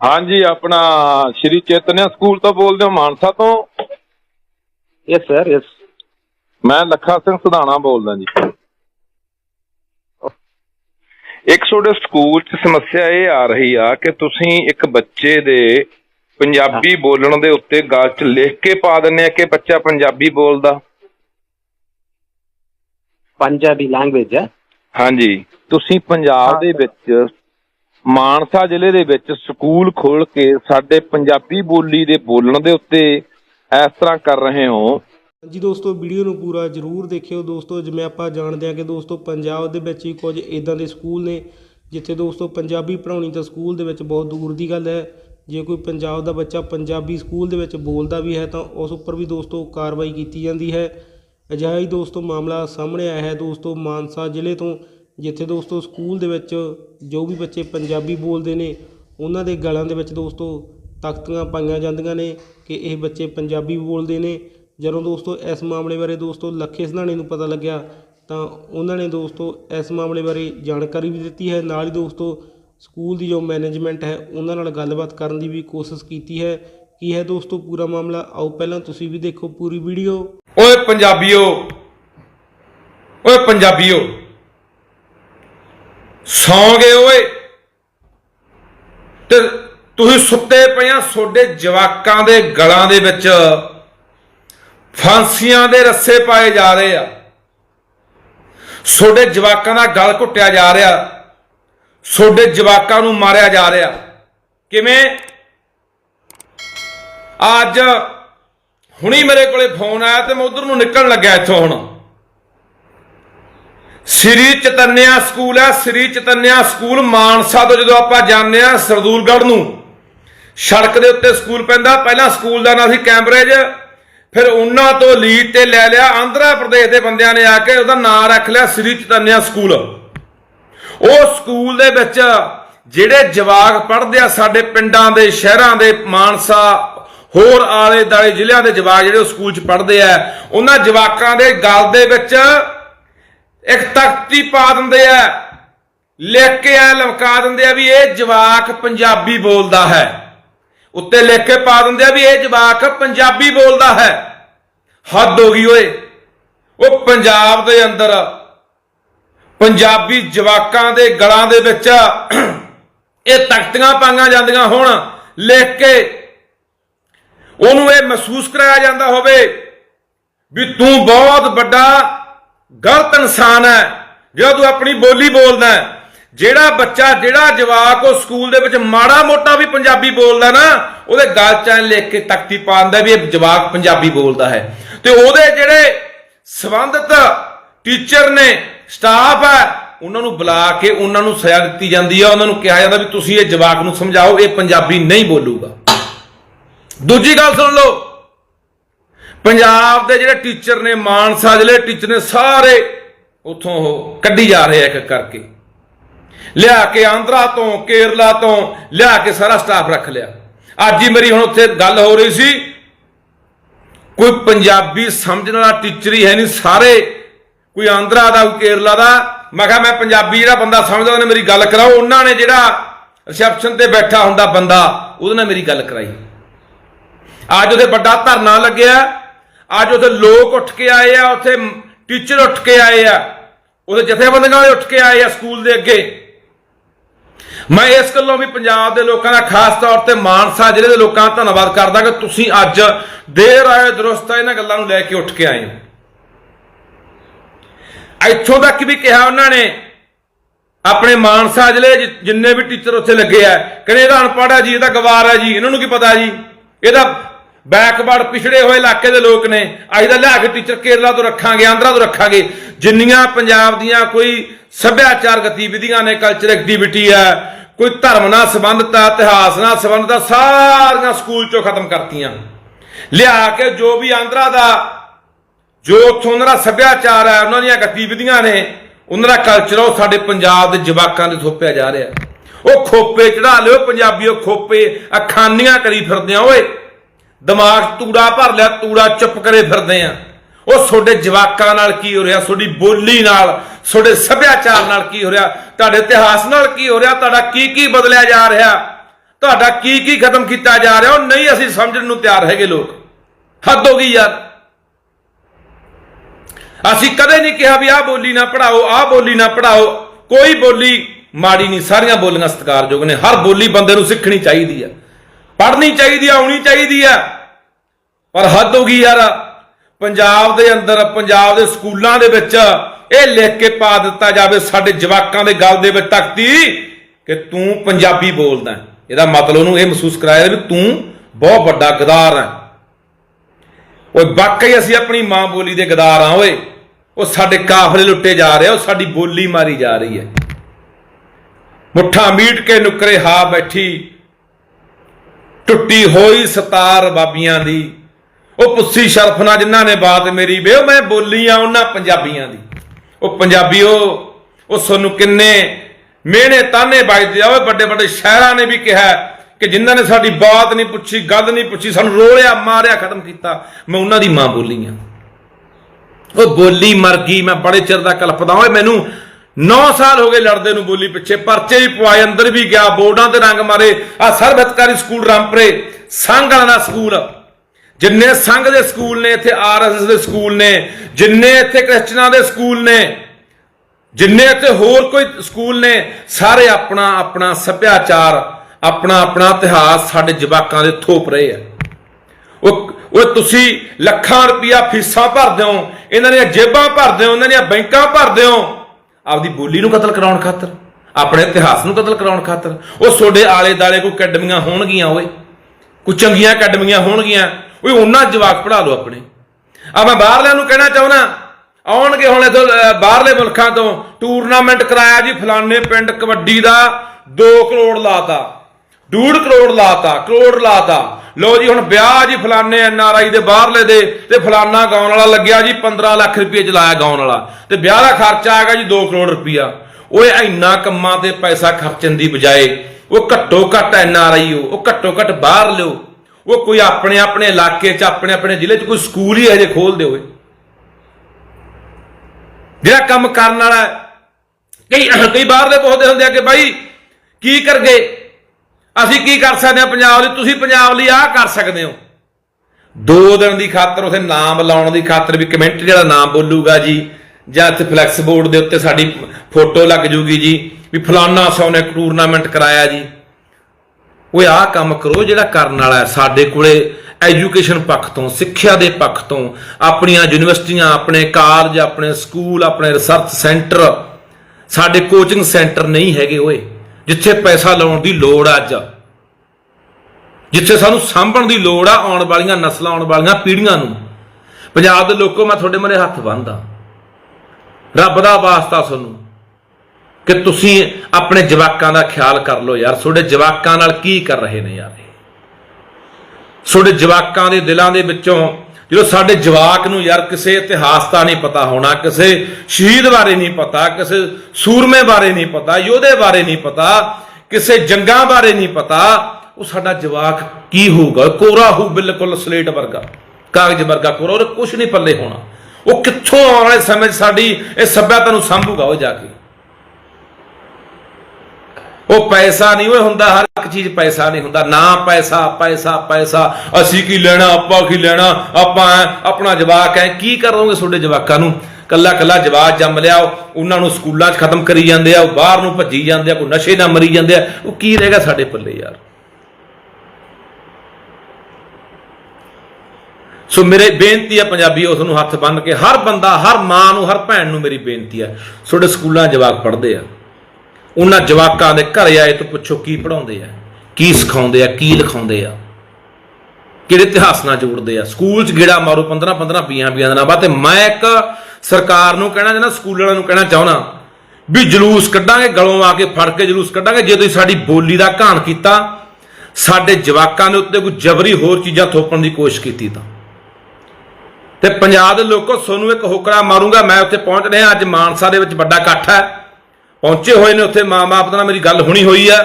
ਹਾਂਜੀ ਆਪਣਾ ਸ਼੍ਰੀ ਚੇਤਨਿਆ ਸਕੂਲ ਤੋਂ ਬੋਲਦੇ ਹੋ ਮਾਨਸਾ ਤੋਂ? ਯੈਸ ਸਰ ਯੈਸ ਮੈਂ ਲੱਖਾ ਸਿੰਘ ਸੁਧਾਣਾ ਬੋਲਦਾ ਜੀ। ਇੱਕ ਤੁਹਾਡੇ ਸਕੂਲ 'ਚ ਸਮੱਸਿਆ ਇਹ ਆ ਰਹੀ ਆ ਕਿ ਤੁਸੀਂ ਇੱਕ ਬੱਚੇ ਦੇ ਪੰਜਾਬੀ ਬੋਲਣ ਦੇ ਉੱਤੇ ਗੱਲ 'ਚ ਲਿਖ ਕੇ ਪਾ ਦਿੰਦੇ ਆ ਕਿ ਬੱਚਾ ਪੰਜਾਬੀ ਬੋਲਦਾ? ਪੰਜਾਬੀ ਲੈਂਗੁਏਜ ਹੈ। ਹਾਂਜੀ ਤੁਸੀਂ ਪੰਜਾਬ ਦੇ ਵਿੱਚ ਮਾਨਸਾ ਜ਼ਿਲ੍ਹੇ ਦੇ ਵਿੱਚ ਸਕੂਲ ਖੋਲ ਕੇ ਸਾਡੇ ਪੰਜਾਬੀ ਬੋਲੀ ਦੇ ਬੋਲਣ ਦੇ ਉੱਤੇ ਇਸ ਤਰ੍ਹਾਂ ਕਰ ਰਹੇ ਹੋ। ਜੀ ਦੋਸਤੋ, ਵੀਡੀਓ ਨੂੰ ਪੂਰਾ ਜਰੂਰ ਦੇਖਿਓ ਦੋਸਤੋ। ਜਿਵੇਂ ਆਪਾਂ ਜਾਣਦੇ ਹਾਂ ਕਿ ਦੋਸਤੋ, ਪੰਜਾਬ ਦੇ ਵਿੱਚ ਹੀ ਕੁਝ ਇਦਾਂ ਦੇ ਸਕੂਲ ਨੇ, ਜਿੱਥੇ ਦੋਸਤੋ ਪੰਜਾਬੀ ਪੜ੍ਹਾਉਣੀ ਤਾਂ ਸਕੂਲ ਦੇ ਵਿੱਚ ਬਹੁਤ ਦੂਰ ਦੀ ਗੱਲ ਹੈ। ਜੇ ਕੋਈ ਪੰਜਾਬ ਦਾ ਬੱਚਾ ਪੰਜਾਬੀ ਸਕੂਲ ਦੇ ਵਿੱਚ ਬੋਲਦਾ ਵੀ ਹੈ ਤਾਂ ਉਸ ਉੱਪਰ ਵੀ ਦੋਸਤੋ ਕਾਰਵਾਈ ਕੀਤੀ ਜਾਂਦੀ ਹੈ। ਅਜਿਹਾ ਹੀ ਦੋਸਤੋ ਮਾਮਲਾ ਸਾਹਮਣੇ ਆਇਆ ਹੈ। ਦੋਸਤੋ, ਮਾਨਸਾ ਜ਼ਿਲ੍ਹੇ ਤੋਂ ਜਿੱਥੇ ਦੋਸਤੋ ਸਕੂਲ ਦੇ ਵਿੱਚ ਜੋ ਵੀ ਬੱਚੇ ਪੰਜਾਬੀ ਬੋਲਦੇ ਨੇ, ਉਹਨਾਂ ਦੇ ਗਲਾਂ ਦੇ ਵਿੱਚ ਦੋਸਤੋ ਤਖਤੀਆਂ ਪਾਈਆਂ ਜਾਂਦੀਆਂ ਨੇ ਕਿ ਇਹ ਬੱਚੇ ਪੰਜਾਬੀ ਬੋਲਦੇ ਨੇ। ਜਦੋਂ ਦੋਸਤੋ ਇਸ ਮਾਮਲੇ ਬਾਰੇ ਦੋਸਤੋ ਲੱਖੇ ਸਧਾਣੇ ਨੂੰ ਪਤਾ ਲੱਗਿਆ, ਤਾਂ ਉਹਨਾਂ ਨੇ ਦੋਸਤੋ ਇਸ ਮਾਮਲੇ ਬਾਰੇ ਜਾਣਕਾਰੀ ਵੀ ਦਿੱਤੀ ਹੈ। ਨਾਲ ਹੀ ਦੋਸਤੋ ਸਕੂਲ ਦੀ ਜੋ ਮੈਨੇਜਮੈਂਟ ਹੈ, ਉਹਨਾਂ ਨਾਲ ਗੱਲਬਾਤ ਕਰਨ ਦੀ ਵੀ ਕੋਸ਼ਿਸ਼ ਕੀਤੀ ਹੈ। ਕੀ ਹੈ ਦੋਸਤੋ ਪੂਰਾ ਮਾਮਲਾ? ਆਓ ਪਹਿਲਾਂ ਤੁਸੀਂ ਵੀ ਦੇਖੋ ਪੂਰੀ ਵੀਡੀਓ। ਓਏ ਪੰਜਾਬੀਓ ਓਏ ਪੰਜਾਬੀਓ। ਸੌਂ ਗਏ ਓਏ। ਤੇ ਤੁਸੀਂ ਸੁੱਤੇ ਪਈਆਂ ਤੁਹਾਡੇ ਜਵਾਕਾਂ ਦੇ ਗਲਾਂ ਦੇ ਵਿੱਚ ਫਾਂਸੀਆਂ ਦੇ ਰੱਸੇ ਪਾਏ ਜਾ ਰਹੇ ਆ। ਤੁਹਾਡੇ ਜਵਾਕਾਂ ਦਾ ਗਲ ਘੁੱਟਿਆ ਜਾ ਰਿਹਾ। ਤੁਹਾਡੇ ਜਵਾਕਾਂ ਨੂੰ ਮਾਰਿਆ ਜਾ ਰਿਹਾ। ਕਿਵੇਂ? ਅੱਜ ਹੁਣੀ ਮੇਰੇ ਕੋਲੇ ਫੋਨ ਆਇਆ ਤੇ ਮੈਂ ਉਧਰ ਨੂੰ ਨਿਕਲਣ ਲੱਗਿਆ ਇੱਥੋਂ ਹੁਣ। ਸ੍ਰੀ ਚਤਨਿਆ ਸਕੂਲ ਹੈ, ਸ੍ਰੀ ਚਤਨਿਆ ਸਕੂਲ ਮਾਨਸਾ ਤੋਂ ਜਦੋਂ ਆਪਾਂ ਜਾਂਦੇ ਆ ਸਰਦੂਲਗੜ੍ਹ ਨੂੰ, ਸੜਕ ਦੇ ਉੱਤੇ ਸਕੂਲ ਪੈਂਦਾ, ਪਹਿਲਾਂ ਸਕੂਲ ਦਾ ਨਾਂ ਸੀ ਕੈਂਬਰੇਜ, ਫਿਰ ਉਹਨਾਂ ਤੋਂ ਲੀਡ ਤੇ ਲੈ ਲਿਆ, ਆਂਧਰਾ ਪ੍ਰਦੇਸ਼ ਦੇ ਬੰਦਿਆਂ ਨੇ ਆ ਕੇ ਉਹਦਾ ਨਾਂ ਰੱਖ ਲਿਆ ਸ੍ਰੀ ਚਤਨਿਆ ਸਕੂਲ। ਉਹ ਸਕੂਲ ਦੇ ਵਿੱਚ ਜਿਹੜੇ ਜਵਾਕ ਪੜ੍ਹਦੇ ਆ ਸਾਡੇ ਪਿੰਡਾਂ ਦੇ, ਸ਼ਹਿਰਾਂ ਦੇ, ਮਾਨਸਾ, ਹੋਰ ਆਲੇ ਦਾਲੇ ਜ਼ਿਲ੍ਹਿਆਂ ਦੇ ਜਵਾਕ ਜਿਹੜੇ ਉਹ ਸਕੂਲ 'ਚ ਪੜ੍ਹਦੇ ਆ, ਉਹਨਾਂ ਜਵਾਕਾਂ ਦੇ ਗਲ ਦੇ ਵਿੱਚ ਇੱਕ ਤਖਤੀ ਪਾ ਦਿੰਦੇ ਆ, ਲਿਖ ਕੇ ਆ ਲਮਕਾ ਦਿੰਦੇ ਆ ਵੀ ਇਹ ਜਵਾਕ ਪੰਜਾਬੀ ਬੋਲਦਾ ਹੈ। ਉੱਤੇ ਲਿਖ ਕੇ ਪਾ ਦਿੰਦੇ ਆ ਵੀ ਇਹ ਜਵਾਕ ਪੰਜਾਬੀ ਬੋਲਦਾ ਹੈ। ਹੱਦ ਹੋ ਗਈ ਓਏ। ਉਹ ਪੰਜਾਬ ਦੇ ਅੰਦਰ, ਪੰਜਾਬੀ ਜਵਾਕਾਂ ਦੇ ਗਲਾਂ ਦੇ ਵਿੱਚ ਇਹ ਤਖਤੀਆਂ ਪਾਈਆਂ ਜਾਂਦੀਆਂ ਹੁਣ, ਲਿਖ ਕੇ ਉਹਨੂੰ ਇਹ ਮਹਿਸੂਸ ਕਰਾਇਆ ਜਾਂਦਾ ਹੋਵੇ ਵੀ ਤੂੰ ਬਹੁਤ ਵੱਡਾ ਗਲਤ ਇਨਸਾਨ ਹੈ, ਜਿਹੜਾ ਤੂੰ ਆਪਣੀ ਬੋਲੀ ਬੋਲਦਾ ਜਿਹੜਾ ਬੱਚਾ, ਜਿਹੜਾ ਜਵਾਕ ਉਹ ਸਕੂਲ ਦੇ ਵਿੱਚ ਮਾੜਾ ਮੋਟਾ ਵੀ ਪੰਜਾਬੀ ਬੋਲਦਾ ਨਾ, ਉਹਦੇ ਗਲ ਚ ਲਿਖ ਕੇ ਤਖਤੀ ਪਾਉਂਦਾ ਵੀ ਇਹ ਜਵਾਕ ਪੰਜਾਬੀ ਬੋਲਦਾ ਹੈ। ਤੇ ਉਹਦੇ ਜਿਹੜੇ ਸੰਬੰਧਿਤ ਟੀਚਰ ਨੇ, ਸਟਾਫ ਹੈ, ਉਹਨਾਂ ਨੂੰ ਬੁਲਾ ਕੇ ਉਹਨਾਂ ਨੂੰ ਸਜ਼ਾ ਦਿੱਤੀ ਜਾਂਦੀ ਹੈ ਉਹਨਾਂ ਨੂੰ ਕਿਹਾ ਜਾਂਦਾ ਵੀ ਤੁਸੀਂ ਇਹ ਜਵਾਕ ਨੂੰ ਸਮਝਾਓ, ਇਹ ਪੰਜਾਬੀ ਨਹੀਂ ਬੋਲੂਗਾ। ਦੂਜੀ ਗੱਲ ਸੁਣ ਲਓ ਪੰਜਾਬ ਦੇ ਜਿਹੜੇ ਟੀਚਰ ਨੇ, ਮਾਨਸਾ ਜ਼ਿਲ੍ਹੇ ਟੀਚਰ ਨੇ, ਸਾਰੇ ਉਥੋਂ ਉਹ ਕੱਢੀ ਜਾ ਰਹੇ ਆ ਇੱਕ ਕਰਕੇ। ਲਿਆ ਕੇ ਆਂਧਰਾ ਤੋਂ, ਕੇਰਲਾ ਤੋਂ, ਲਿਆ ਕੇ ਸਾਰਾ ਸਟਾਫ ਰੱਖ ਲਿਆ। ਅੱਜ ਹੀ ਮੇਰੀ ਹੁਣ ਉੱਥੇ ਗੱਲ ਹੋ ਰਹੀ ਸੀ, ਕੋਈ ਪੰਜਾਬੀ ਸਮਝਣ ਵਾਲਾ ਟੀਚਰ ਹੀ ਹੈ ਨਹੀਂ ਸਾਰੇ। ਕੋਈ ਆਂਧਰਾ ਦਾ, ਕੋਈ ਕੇਰਲਾ ਦਾ। ਮੈਂ ਕਿਹਾ, ਮੈਂ ਪੰਜਾਬੀ ਜਿਹੜਾ ਬੰਦਾ ਸਮਝਦਾ, ਉਹਨੇ ਮੇਰੀ ਗੱਲ ਕਰਾਓ। ਉਹਨਾਂ ਨੇ ਜਿਹੜਾ ਰਿਸੈਪਸ਼ਨ ਤੇ ਬੈਠਾ ਹੁੰਦਾ ਬੰਦਾ, ਉਹਦੇ ਨਾਲ ਮੇਰੀ ਗੱਲ ਕਰਾਈ। ਅੱਜ ਉੱਥੇ ਵੱਡਾ ਧਰਨਾ ਲੱਗਿਆ। ਅੱਜ ਉੱਥੇ ਲੋਕ ਉੱਠ ਕੇ ਆਏ ਆ, ਉੱਥੇ ਟੀਚਰ ਉੱਠ ਕੇ ਆਏ ਆ ਉਹਦੇ ਜਥੇਬੰਦੀਆਂ ਵਾਲੇ ਉੱਠ ਕੇ ਆਏ ਆ ਸਕੂਲ ਦੇ ਅੱਗੇ। ਮੈਂ ਇਸ ਗੱਲੋਂ ਵੀ ਪੰਜਾਬ ਦੇ ਲੋਕਾਂ ਦਾ ਖਾਸ ਤੌਰ ਤੇ ਮਾਨਸਾ ਜ਼ਿਲ੍ਹੇ ਦੇ ਲੋਕਾਂ ਦਾ ਧੰਨਵਾਦ ਕਰਦਾ ਕਿ ਤੁਸੀਂ ਅੱਜ ਦੇਰ ਆਏ ਦਰੁਸਤ ਇਹਨਾਂ ਗੱਲਾਂ ਨੂੰ ਲੈ ਕੇ ਉੱਠ ਕੇ ਆਏ ਹੋ। ਇੱਥੋਂ ਤੱਕ ਵੀ ਕਿਹਾ ਉਹਨਾਂ ਨੇ, ਆਪਣੇ ਮਾਨਸਾ ਜ਼ਿਲ੍ਹੇ 'ਚ ਜਿੰਨੇ ਵੀ ਟੀਚਰ ਉੱਥੇ ਲੱਗੇ ਆ, ਕਹਿੰਦੇ ਇਹਦਾ ਅਨਪੜ੍ਹ ਹੈ ਜੀ ਇਹਦਾ ਗਵਾਰ ਹੈ ਜੀ, ਇਹਨਾਂ ਨੂੰ ਕੀ ਪਤਾ ਜੀ? ਇਹਦਾ ਬੈਕਵਰਡ ਪਿਛੜੇ ਹੋਏ ਇਲਾਕੇ ਦੇ ਲੋਕ ਨੇ। ਅੱਜ ਤਾਂ ਲਿਆ ਕੇ ਟੀਚਰ ਕੇਰਲਾ ਤੋਂ ਰੱਖਾਂਗੇ, ਆਂਧਰਾ ਤੋਂ ਰੱਖਾਂਗੇ। ਜਿੰਨੀਆਂ ਪੰਜਾਬ ਦੀਆਂ ਕੋਈ ਸੱਭਿਆਚਾਰ ਗਤੀਵਿਧੀਆਂ ਨੇ ਕਲਚਰ ਐਕਟੀਵਿਟੀ ਆ ਕੋਈ ਧਰਮ ਨਾਲ ਸੰਬੰਧਿਤ ਆ ਇਤਿਹਾਸ ਨਾਲ ਸੰਬੰਧਿਤ ਆ ਸਾਰੀਆਂ ਸਕੂਲ ਚੋਂ ਖਤਮ ਕਰਤੀਆਂ। ਲਿਆ ਕੇ ਜੋ ਵੀ ਆਂਧਰਾ ਦਾ, ਜੋ ਉੱਥੋਂ ਉਹਨਾਂ ਦਾ ਸੱਭਿਆਚਾਰ ਹੈ, ਉਹਨਾਂ ਦੀਆਂ ਗਤੀਵਿਧੀਆਂ ਨੇ, ਉਹਨਾਂ ਦਾ ਕਲਚਰ ਉਹ ਸਾਡੇ ਪੰਜਾਬ ਦੇ ਜਵਾਕਾਂ ਦੇ ਥੋਪਿਆ ਜਾ ਰਿਹਾ। ਉਹ ਖੋਪੇ ਚੜਾ ਲਿਓ, ਪੰਜਾਬੀਓ ਖੋਪੇ ਅਖਾਨੀਆਂ ਕਰੀ ਫਿਰਦੇ ਆ, ਓਏ। ਦਿਮਾਗ ਤੂੜਾ ਭਰ ਲਿਆ, ਤੂੜਾ ਚੁੱਪ ਕਰੇ ਫਿਰਦੇ ਆ। ਉਹ ਤੁਹਾਡੇ ਜਵਾਕਾਂ ਨਾਲ ਕੀ ਹੋ ਰਿਹਾ? ਤੁਹਾਡੀ ਬੋਲੀ ਨਾਲ, ਤੁਹਾਡੇ ਸੱਭਿਆਚਾਰ ਨਾਲ ਕੀ ਹੋ ਰਿਹਾ? ਤੁਹਾਡੇ ਇਤਿਹਾਸ ਨਾਲ ਕੀ ਹੋ ਰਿਹਾ? ਤੁਹਾਡਾ ਕੀ ਕੀ ਬਦਲਿਆ ਜਾ ਰਿਹਾ? ਤੁਹਾਡਾ ਕੀ ਕੀ ਖਤਮ ਕੀਤਾ ਜਾ ਰਿਹਾ? ਉਹ ਨਹੀਂ ਅਸੀਂ ਸਮਝਣ ਨੂੰ ਤਿਆਰ ਹੈਗੇ ਲੋਕ। ਹੱਦ ਹੋ ਗਈ ਯਾਰ। ਅਸੀਂ ਕਦੇ ਨਹੀਂ ਕਿਹਾ ਵੀ ਆਹ ਬੋਲੀ ਨਾ ਪੜਾਓ ਆਹ ਬੋਲੀ ਨਾ ਪੜਾਓ ਕੋਈ ਬੋਲੀ ਮਾੜੀ ਨਹੀਂ। ਸਾਰੀਆਂ ਬੋਲੀਆਂ ਸਤਿਕਾਰਯੋਗ ਨੇ। ਹਰ ਬੋਲੀ ਬੰਦੇ ਨੂੰ ਸਿੱਖਣੀ ਚਾਹੀਦੀ ਆ। ਪੜ੍ਹਨੀ ਚਾਹੀਦੀ ਆ, ਆਉਣੀ ਚਾਹੀਦੀ ਆ। ਪਰ ਹੱਦ ਹੋ ਗਈ ਯਾਰ। ਪੰਜਾਬ ਦੇ ਅੰਦਰ, ਪੰਜਾਬ ਦੇ ਸਕੂਲਾਂ ਦੇ ਵਿੱਚ ਇਹ ਲਿਖ ਕੇ ਪਾ ਦਿੱਤਾ ਜਾਵੇ ਸਾਡੇ ਜਵਾਕਾਂ ਦੇ ਗਲ ਦੇ ਵਿੱਚ ਤਖਤੀ ਕਿ ਤੂੰ ਪੰਜਾਬੀ ਬੋਲਦਾ ਇਹਦਾ ਮਤਲਬ ਉਹਨੂੰ ਇਹ ਮਹਿਸੂਸ ਕਰਾਇਆ ਵੀ ਤੂੰ ਬਹੁਤ ਵੱਡਾ ਗਦਾਰ ਹੈ। ਓਏ, ਵਾਕਈ ਅਸੀਂ ਆਪਣੀ ਮਾਂ ਬੋਲੀ ਦੇ ਗਦਾਰ ਆ ਓਏ। ਉਹ ਸਾਡੇ ਕਾਫਲੇ ਲੁੱਟੇ ਜਾ ਰਹੇ ਆ, ਉਹ ਸਾਡੀ ਬੋਲੀ ਮਾਰੀ ਜਾ ਰਹੀ ਹੈ। ਮੁੱਠਾ ਮੀਟ ਕੇ ਨੁਕਰੇ ਹਾ ਬੈਠੀ, ਟੁੱਟੀ ਹੋਈ ਸਤਾਰ ਬਾਬੀਆਂ ਦੀ। ਉਹ ਪੁੱਸੀ ਸ਼ਰਫ ਨਾਲ ਜਿਨ੍ਹਾਂ ਨੇ ਬਾਤ ਮੇਰੀ, ਵੇ ਮੈਂ ਬੋਲੀ ਆ ਉਹਨਾਂ ਪੰਜਾਬੀਆਂ ਦੀ। ਉਹ ਪੰਜਾਬੀਓ, ਉਹ ਸਾਨੂੰ ਕਿੰਨੇ ਮਿਹਣੇ ਤਾਨੇ ਵੱਜਦੇ ਆ। ਓਏ ਵੱਡੇ ਵੱਡੇ ਸ਼ਾਇਰਾਂ ਨੇ ਵੀ ਕਿਹਾ ਕਿ ਜਿਨ੍ਹਾਂ ਨੇ ਸਾਡੀ ਬਾਤ ਨਹੀਂ ਪੁੱਛੀ, ਗੱਲ ਨਹੀਂ ਪੁੱਛੀ, ਸਾਨੂੰ ਰੋਲਿਆ, ਮਾਰਿਆ, ਖਤਮ ਕੀਤਾ। ਮੈਂ ਉਹਨਾਂ ਦੀ ਮਾਂ ਬੋਲੀ ਆ ਉਹ ਬੋਲੀ ਮਰ ਗਈ, ਮੈਂ ਬੜੇ ਚਿਰ ਦਾ ਕਲਪਦਾ। ਓਏ ਮੈਨੂੰ 9 ਸਾਲ ਹੋ ਗਏ ਲੜਦੇ ਨੂੰ ਬੋਲੀ ਪਿੱਛੇ, ਪਰਚੇ ਵੀ ਪਵਾਏ, ਅੰਦਰ ਵੀ ਗਿਆ, ਬੋਰਡਾਂ ਤੇ ਰੰਗ ਮਾਰੇ। ਆ ਸਰਬਤਕਾਰੀ ਸਕੂਲ ਰਾਮਪਰੇ, ਸੰਘ ਵਾਲਾ ਸਕੂਲ। ਜਿੰਨੇ ਸੰਘ ਦੇ ਸਕੂਲ ਨੇ, ਇੱਥੇ ਆਰਐਸਐਸ ਦੇ ਸਕੂਲ ਨੇ, ਜਿੰਨੇ ਇੱਥੇ ਕ੍ਰਿਸਚਨਾਂ ਦੇ ਸਕੂਲ ਨੇ, ਜਿੰਨੇ ਇੱਥੇ ਹੋਰ ਕੋਈ ਸਕੂਲ ਨੇ, ਸਾਰੇ ਆਪਣਾ ਆਪਣਾ ਸੱਭਿਆਚਾਰ, ਆਪਣਾ ਆਪਣਾ ਇਤਿਹਾਸ ਸਾਡੇ ਜਵਾਕਾਂ ਦੇ ਥੋਪ ਰਹੇ ਆ। ਉਹ ਉਹ ਤੁਸੀਂ ਲੱਖਾਂ ਰੁਪਇਆ ਫੀਸਾਂ ਭਰਦੇ ਹੋ, ਇਹਨਾਂ ਦੀਆਂ ਜੇਬਾਂ ਭਰਦੇ ਹੋ, ਇਹਨਾਂ ਦੀਆਂ ਬੈਂਕਾਂ ਭਰਦੇ ਹੋ, ਆਪਦੀ ਬੋਲੀ ਨੂੰ ਕਤਲ ਕਰਾਉਣ ਖਾਤਰ, ਆਪਣੇ ਇਤਿਹਾਸ ਨੂੰ ਕਤਲ ਕਰਾਉਣ ਖਾਤਰ, ਉਹ ਤੁਹਾਡੇ ਆਲੇ ਦਾਲੇ ਕੋਈ ਅਕੈਡਮੀਆਂ ਹੋਣਗੀਆਂ ਓਏ, ਕੋਈ ਚੰਗੀਆਂ ਅਕੈਡਮੀਆਂ ਹੋਣਗੀਆਂ ਓਏ ਉਹਨਾਂ ਜਵਾਕ ਪੜਾ ਲਓ ਆਪਣੇ। ਆ ਮੈਂ ਬਾਹਰਲਿਆਂ ਨੂੰ ਕਹਿਣਾ ਚਾਹੁੰਦਾ, ਆਉਣਗੇ ਹੁਣ ਇਥੋਂ ਬਾਹਰਲੇ ਮੁਲਕਾਂ ਤੋਂ ਟੂਰਨਾਮੈਂਟ ਕਰਾਇਆ ਜੀ ਫਲਾਣੇ ਪਿੰਡ ਕਬੱਡੀ ਦਾ 2 ਕਰੋੜ ਲਾਤਾ 2.5 ਕਰੋੜ ਲਾਤਾ ਕਰੋੜ ਲਾਤਾ। ਲੋ ਜੀ ਹੁਣ ਵਿਆਹ ਜੀ ਫਲਾਣੇ ਆਈ ਦੇ ਬਾਹਰਲੇ ਦੇ, ਤੇ ਫਲਾਨਾ ਗਾਉਣ ਵਾਲਾ ਲੱਗਿਆ ਜੀ 15 ਲੱਖ ਰੁਪਏ ਚ ਲਾਇਆ ਗਾਉਣ ਵਾਲਾ। ਤੇ ਵਿਆਹ ਦਾ ਖਰਚਾ ਆਏਗਾ ਜੀ 2 ਕਰੋੜ ਰੁਪਇਆ। ਓਏ ਇੰਨਾ ਕੰਮਾਂ ਤੇ ਪੈਸਾ ਖਰਚਣ ਦੀ ਬਜਾਏ, ਉਹ ਘੱਟੋ ਘੱਟ ਐਨ ਐਨਆਰਆਈ ਹੋ ਉਹ ਘੱਟੋ ਘੱਟ ਬਾਹਰ ਲਿਓ। ਉਹ ਕੋਈ ਆਪਣੇ ਆਪਣੇ ਇਲਾਕੇ 'ਚ, ਆਪਣੇ ਆਪਣੇ ਜ਼ਿਲ੍ਹੇ 'ਚ ਕੋਈ ਸਕੂਲ ਹੀ ਹਜੇ ਖੋਲ ਦਿਓ ਜਿਹੜਾ ਕੰਮ ਕਰਨ ਵਾਲਾ ਕਈ ਕਈ ਬਾਹਰ ਦੇ ਪੁੱਛਦੇ ਹੁੰਦੇ ਆ ਕਿ ਬਾਈ ਕੀ ਕਰਗੇ? ਅਸੀਂ ਕੀ ਕਰ ਸਕਦੇ ਆ ਪੰਜਾਬ ਲਈ? ਤੁਸੀਂ ਪੰਜਾਬ ਲਈ ਆਹ ਕਰ ਸਕਦੇ ਹੋ। ਦੋ ਦਿਨ ਦੀ ਖਾਤਰ ਉਥੇ ਨਾਮ ਲਾਉਣ ਦੀ ਖਾਤਰ ਵੀ ਕਮੈਂਟ ਜਿਹੜਾ ਨਾਮ ਬੋਲੂਗਾ ਜੀ, ਜਾਂ ਇੱਥੇ ਫਲੈਕਸ ਬੋਰਡ ਦੇ ਉੱਤੇ ਸਾਡੀ ਫੋਟੋ ਲੱਗ ਜੂਗੀ ਜੀ, ਵੀ ਫਲਾਨਾ ਸੌ ਨੇ ਟੂਰਨਾਮੈਂਟ ਕਰਾਇਆ ਜੀ। ਓਏ ਆਹ ਕੰਮ ਕਰੋ ਜਿਹੜਾ ਕਰਨ ਵਾਲਾ ਸਾਡੇ ਕੋਲੇ ਐਜੂਕੇਸ਼ਨ ਪੱਖ ਤੋਂ, ਸਿੱਖਿਆ ਦੇ ਪੱਖ ਤੋਂ, ਆਪਣੀਆਂ ਯੂਨੀਵਰਸਿਟੀਆਂ, ਆਪਣੇ ਕਾਲਜ ਆਪਣੇ ਸਕੂਲ, ਆਪਣੇ ਰਿਸਰਚ ਸੈਂਟਰ, ਸਾਡੇ ਕੋਚਿੰਗ ਸੈਂਟਰ ਨਹੀਂ ਹੈਗੇ ਓਏ, ਜਿੱਥੇ ਪੈਸਾ ਲਾਉਣ ਦੀ ਲੋੜ ਆ ਅੱਜ। ਜਿੱਥੇ ਸਾਨੂੰ ਸਾਂਭਣ ਦੀ ਲੋੜ ਆ ਆਉਣ ਵਾਲੀਆਂ ਨਸਲਾਂ, ਆਉਣ ਵਾਲੀਆਂ ਪੀੜ੍ਹੀਆਂ ਨੂੰ। ਪੰਜਾਬ ਦੇ ਲੋਕੋ, ਮੈਂ ਤੁਹਾਡੇ ਮਰੇ ਹੱਥ ਬੰਨਦਾ। ਰੱਬ ਦਾ ਵਾਸਤਾ ਤੁਹਾਨੂੰ। ਕਿ ਤੁਸੀਂ ਆਪਣੇ ਜਵਾਕਾਂ ਦਾ ਖਿਆਲ ਕਰ ਲਓ ਯਾਰ। ਤੁਹਾਡੇ ਜਵਾਕਾਂ ਨਾਲ ਕੀ ਕਰ ਰਹੇ ਨੇ ਯਾਰ ਤੁਹਾਡੇ ਜਵਾਕਾਂ ਦੇ ਦਿਲਾਂ ਦੇ ਵਿੱਚੋਂ ਜਦੋਂ ਸਾਡੇ ਜਵਾਕ ਨੂੰ ਯਾਰ ਕਿਸੇ ਇਤਿਹਾਸ ਦਾ ਨਹੀਂ ਪਤਾ ਹੋਣਾ, ਕਿਸੇ ਸ਼ਹੀਦ ਬਾਰੇ ਨਹੀਂ ਪਤਾ, ਕਿਸੇ ਸੂਰਮੇ ਬਾਰੇ ਨਹੀਂ ਪਤਾ, ਯੋਧੇ ਬਾਰੇ ਨਹੀਂ ਪਤਾ, ਕਿਸੇ ਜੰਗਾਂ ਬਾਰੇ ਨਹੀਂ ਪਤਾ, ਉਹ ਸਾਡਾ ਜਵਾਕ ਕੀ ਹੋਊਗਾ? ਕੋਰਾ ਹੋਊ ਬਿਲਕੁਲ ਸਲੇਟ ਵਰਗਾ, ਕਾਗਜ਼ ਵਰਗਾ ਕੋਰਾ, ਉਹਦੇ ਕੁਝ ਨਹੀਂ ਪੱਲੇ ਹੋਣਾ। ਉਹ ਕਿੱਥੋਂ ਆਉਣ ਵਾਲੇ ਸਮੇਂ 'ਚ ਸਾਡੀ ਇਹ ਸੱਭਿਆਤਾ ਨੂੰ ਸੰਭੂਗਾ ਉਹ ਜਾ ਕੇ? ਉਹ ਪੈਸਾ ਨਹੀਂ ਓਏ ਹੁੰਦਾ ਹਰ ਇੱਕ ਚੀਜ਼ ਪੈਸਾ ਨਹੀਂ ਹੁੰਦਾ। ਨਾ ਪੈਸਾ ਪੈਸਾ ਪੈਸਾ। ਅਸੀਂ ਕੀ ਲੈਣਾ ਆਪਾਂ ਕੀ ਲੈਣਾ? ਆਪਾਂ ਐਂ, ਆਪਣਾ ਜਵਾਕ ਹੈ ਕੀ ਕਰੋਗੇ ਤੁਹਾਡੇ ਜਵਾਕਾਂ ਨੂੰ? ਕੱਲਾ ਕੱਲਾ ਜਵਾਕ ਜੰਮ ਲਿਆ ਉਹਨਾਂ ਨੂੰ ਸਕੂਲਾਂ 'ਚ ਖਤਮ ਕਰੀ ਜਾਂਦੇ ਆ ਉਹ ਬਾਹਰ ਨੂੰ ਭੱਜੀ ਜਾਂਦੇ ਆ ਕੋਈ ਨਸ਼ੇ ਨਾਲ ਮਰੀ ਜਾਂਦੇ ਆ। ਉਹ ਕੀ ਰਹੇਗਾ ਸਾਡੇ ਪੱਲੇ ਯਾਰ? ਸੋ ਮੇਰੇ ਬੇਨਤੀ ਹੈ ਪੰਜਾਬੀ ਉਸ ਨੂੰ ਹੱਥ ਬੰਨ ਕੇ ਹਰ ਬੰਦਾ ਹਰ ਮਾਂ ਨੂੰ ਹਰ ਭੈਣ ਨੂੰ ਮੇਰੀ ਬੇਨਤੀ ਹੈ ਤੁਹਾਡੇ ਸਕੂਲਾਂ ਜਵਾਕ ਪੜ੍ਹਦੇ ਆ। ਉਹਨਾਂ ਜਵਾਕਾਂ ਦੇ ਘਰ ਆਏ ਤੋਂ ਪੁੱਛੋ ਕੀ ਪੜਾਉਂਦੇ ਆ, ਕੀ ਸਿਖਾਉਂਦੇ ਆ, ਕੀ ਲਿਖਾਉਂਦੇ ਆ, ਕਿਹੜੇ ਇਤਿਹਾਸ ਨਾਲ ਜੋੜਦੇ ਆ, ਸਕੂਲ 'ਚ ਗੇੜਾ ਮਾਰੋ 15 15 20 20 ਦਿਨਾਂ ਬਾਅਦ, ਤੇ ਮੈਂ ਇੱਕ ਸਰਕਾਰ ਨੂੰ ਕਹਿਣਾ ਚਾਹੁੰਦਾ ਸਕੂਲ ਵਾਲਿਆਂ ਨੂੰ ਕਹਿਣਾ ਚਾਹੁੰਦਾ ਵੀ ਜਲੂਸ ਕੱਢਾਂਗੇ, ਗਲੋਂ ਆ ਕੇ ਫੜ ਕੇ ਜਲੂਸ ਕੱਢਾਂਗੇ, ਜੇ ਤੁਸੀਂ ਸਾਡੀ ਬੋਲੀ ਦਾ ਘਾਣ ਕੀਤਾ, ਸਾਡੇ ਜਵਾਕਾਂ ਦੇ ਉੱਤੇ ਕੋਈ ਜਬਰੀ ਹੋਰ ਚੀਜ਼ਾਂ ਥੋਪਣ ਦੀ ਕੋਸ਼ਿਸ਼ ਕੀਤੀ ਤਾਂ। ਤੇ ਪੰਜਾਬ ਦੇ ਲੋਕੋ ਤੁਹਾਨੂੰ ਇੱਕ ਹੋਕਰਾ ਮਾਰੂੰਗਾ, ਮੈਂ ਉੱਥੇ ਪਹੁੰਚ ਰਿਹਾ, ਅੱਜ ਮਾਨਸਾ ਦੇ ਵਿੱਚ ਵੱਡਾ ਇਕੱਠ ਹੈ। ਪਹੁੰਚੇ ਹੋਏ ਨੇ ਉੱਥੇ, ਮਾਂ-ਬਾਪ ਨਾਲ ਮੇਰੀ ਗੱਲ ਹੋਣੀ ਹੋਈ ਆ।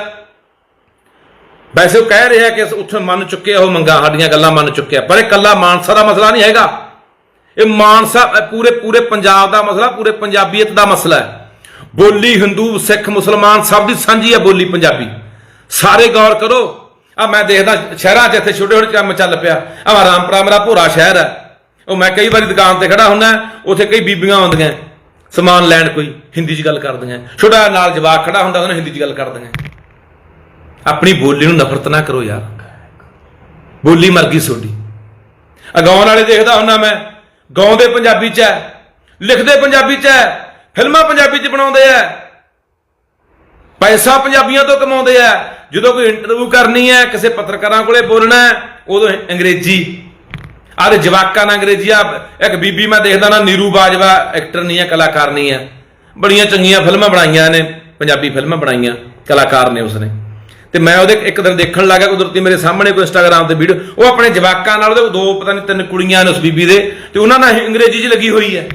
ਵੈਸੇ ਉਹ ਕਹਿ ਰਿਹਾ ਕਿ ਉੱਥੇ ਮੰਨ ਚੁੱਕੇ ਆ ਉਹ ਮੰਗਾ, ਸਾਡੀਆਂ ਗੱਲਾਂ ਮੰਨ ਚੁੱਕੇ ਆ ਪਰ ਇਹ ਕੱਲਾ ਮਾਨਸਾ ਦਾ ਮਸਲਾ ਨਹੀਂ ਹੈਗਾ। ਇਹ ਮਾਨਸਾ ਪੂਰੇ ਪੂਰੇ ਪੰਜਾਬ ਦਾ ਮਸਲਾ, ਪੂਰੇ ਪੰਜਾਬੀਅਤ ਦਾ ਮਸਲਾ ਹੈ। ਬੋਲੀ ਹਿੰਦੂ, ਸਿੱਖ, ਮੁਸਲਮਾਨ ਸਭ ਦੀ ਸਾਂਝੀ ਹੈ ਬੋਲੀ ਪੰਜਾਬੀ। ਸਾਰੇ ਗੌਰ ਕਰੋ। ਆ ਮੈਂ ਦੇਖਦਾ ਸ਼ਹਿਰਾਂ 'ਚ, ਇੱਥੇ ਛੋਟੇ ਛੋਟੇ ਕੰਮ ਚੱਲ ਪਿਆ। ਆ ਰਾਮਪੁਰਾ ਮੇਰਾ ਭੋਰਾ ਸ਼ਹਿਰ ਹੈ। ਉਹ ਮੈਂ ਕਈ ਵਾਰੀ ਦੁਕਾਨ ਤੇ ਖੜਾ ਹੁੰਦਾ, ਉੱਥੇ ਕਈ ਬੀਬੀਆਂ ਆਉਂਦੀਆਂ। ਸਮਾਨ ਲੈਣ ਕੋਈ ਹਿੰਦੀ 'ਚ ਗੱਲ ਕਰਦੀਆਂ। ਛੋਟਾ ਨਾਲ ਜਵਾਕ ਖੜਾ ਹੁੰਦਾ, ਉਹਨੂੰ ਹਿੰਦੀ 'ਚ ਗੱਲ ਕਰਦੀਆਂ। ਆਪਣੀ ਬੋਲੀ ਨੂੰ ਨਫ਼ਰਤ ਨਾ ਕਰੋ ਯਾਰ। ਬੋਲੀ ਮਰ ਗਈ ਤੁਹਾਡੀ। ਅਗਾਉਣ ਵਾਲੇ ਦੇਖਦਾ ਹੁੰਨਾ ਮੈਂ, ਗਾਉਂਦੇ ਪੰਜਾਬੀ 'ਚ ਹੈ, ਲਿਖਦੇ ਪੰਜਾਬੀ 'ਚ ਹੈ, ਫਿਲਮਾਂ ਪੰਜਾਬੀ 'ਚ ਬਣਾਉਂਦੇ ਆ ਪੈਸਾ ਪੰਜਾਬੀਆਂ ਤੋਂ ਕਮਾਉਂਦੇ ਆ ਜਦੋਂ ਕੋਈ ਇੰਟਰਵਿਊ ਕਰਨੀ ਹੈ, ਕਿਸੇ ਪੱਤਰਕਾਰਾਂ ਕੋਲੇ ਬੋਲਣਾ ਉਦੋਂ ਅੰਗਰੇਜ਼ੀ ਆਹ ਜਵਾਕਾਂ ਨਾਲ ਅੰਗਰੇਜ਼ੀ ਆ। ਇੱਕ ਬੀਬੀ ਮੈਂ ਦੇਖਦਾ ਨਾ, ਨੀਰੂ ਬਾਜਵਾ, ਐਕਟਰ ਨਹੀਂ ਹੈ, ਕਲਾਕਾਰ ਨਹੀਂ ਹੈ। ਬੜੀਆਂ ਚੰਗੀਆਂ ਫਿਲਮਾਂ ਬਣਾਈਆਂ ਨੇ, ਪੰਜਾਬੀ ਫਿਲਮਾਂ ਬਣਾਈਆਂ, ਕਲਾਕਾਰ ਨੇ ਉਸਨੇ। ਤੇ ਮੈਂ ਉਹਦੇ ਇੱਕ ਦਿਨ ਦੇਖਣ ਲੱਗਾ, ਕੁਦਰਤੀ ਮੇਰੇ ਸਾਹਮਣੇ ਕੋਈ ਇੰਸਟਾਗ੍ਰam ਤੇ ਵੀਡੀਓ ਉਹ ਆਪਣੇ ਜਵਾਕਾਂ ਨਾਲ, ਉਹਦੇ ਦੋ, ਪਤਾ ਨਹੀਂ ਤਿੰਨ ਕੁੜੀਆਂ ਨੇ ਉਸ ਬੀਬੀ ਦੇ, ਤੇ ਉਹਨਾਂ ਨਾਲ ਅੰਗਰੇਜ਼ੀ 'ਚ ਲੱਗੀ ਹੋਈ ਹੈ।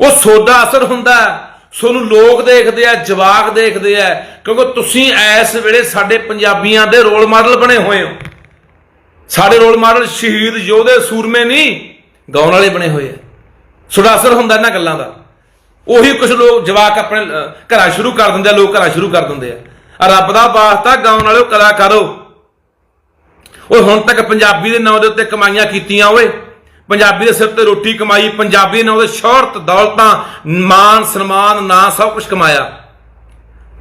ਉਹ ਸੋਡਾ ਅਸਰ ਹੁੰਦਾ ਹੈ। ਤੁਹਾਨੂੰ ਲੋਕ ਦੇਖਦੇ ਆ, ਜਵਾਕ ਦੇਖਦੇ ਆ, ਕਿਉਂਕਿ ਤੁਸੀਂ ਇਸ ਵੇਲੇ ਸਾਡੇ ਪੰਜਾਬੀਆਂ ਦੇ ਰੋਲ ਮਾਡਲ ਬਣੇ ਹੋਏ ਹੋ। ਸਾਡੇ ਰੋਲ ਮਾਡਲ ਸ਼ਹੀਦ ਯੋਧੇ ਸੂਰਮੇ ਨਹੀਂ, ਗਾਉਣ ਵਾਲੇ ਬਣੇ ਹੋਏ ਆ। ਸੋਡਾ ਅਸਰ ਹੁੰਦਾ ਇਹਨਾਂ ਗੱਲਾਂ ਦਾ। ਉਹੀ ਕੁਝ ਲੋਕ ਜਵਾਕ ਆਪਣੇ ਘਰਾਂ ਸ਼ੁਰੂ ਕਰ ਦਿੰਦੇ ਆ, ਲੋਕ ਘਰਾਂ ਸ਼ੁਰੂ ਕਰ ਦਿੰਦੇ ਆ। ਆ ਰੱਬ ਦਾ ਵਾਸਤਾ ਗਾਉਣ ਵਾਲਿਓ ਕਲਾਕਾਰੋ ਓਏ, ਹੁਣ ਤੱਕ ਪੰਜਾਬੀ ਦੇ ਨਾਂ ਦੇ ਉੱਤੇ ਕਮਾਈਆਂ ਕੀਤੀਆਂ ਓਏ। ਪੰਜਾਬੀ ਦੇ ਸਿਰ ਤੇ ਰੋਟੀ ਕਮਾਈ, ਪੰਜਾਬੀ ਦੇ ਨਾਂ ਦੇ ਸ਼ੌਹਰਤ, ਦੌਲਤਾਂ, ਮਾਨ, ਸਨਮਾਨ, ਨਾਂ ਸਭ ਕੁਝ ਕਮਾਇਆ।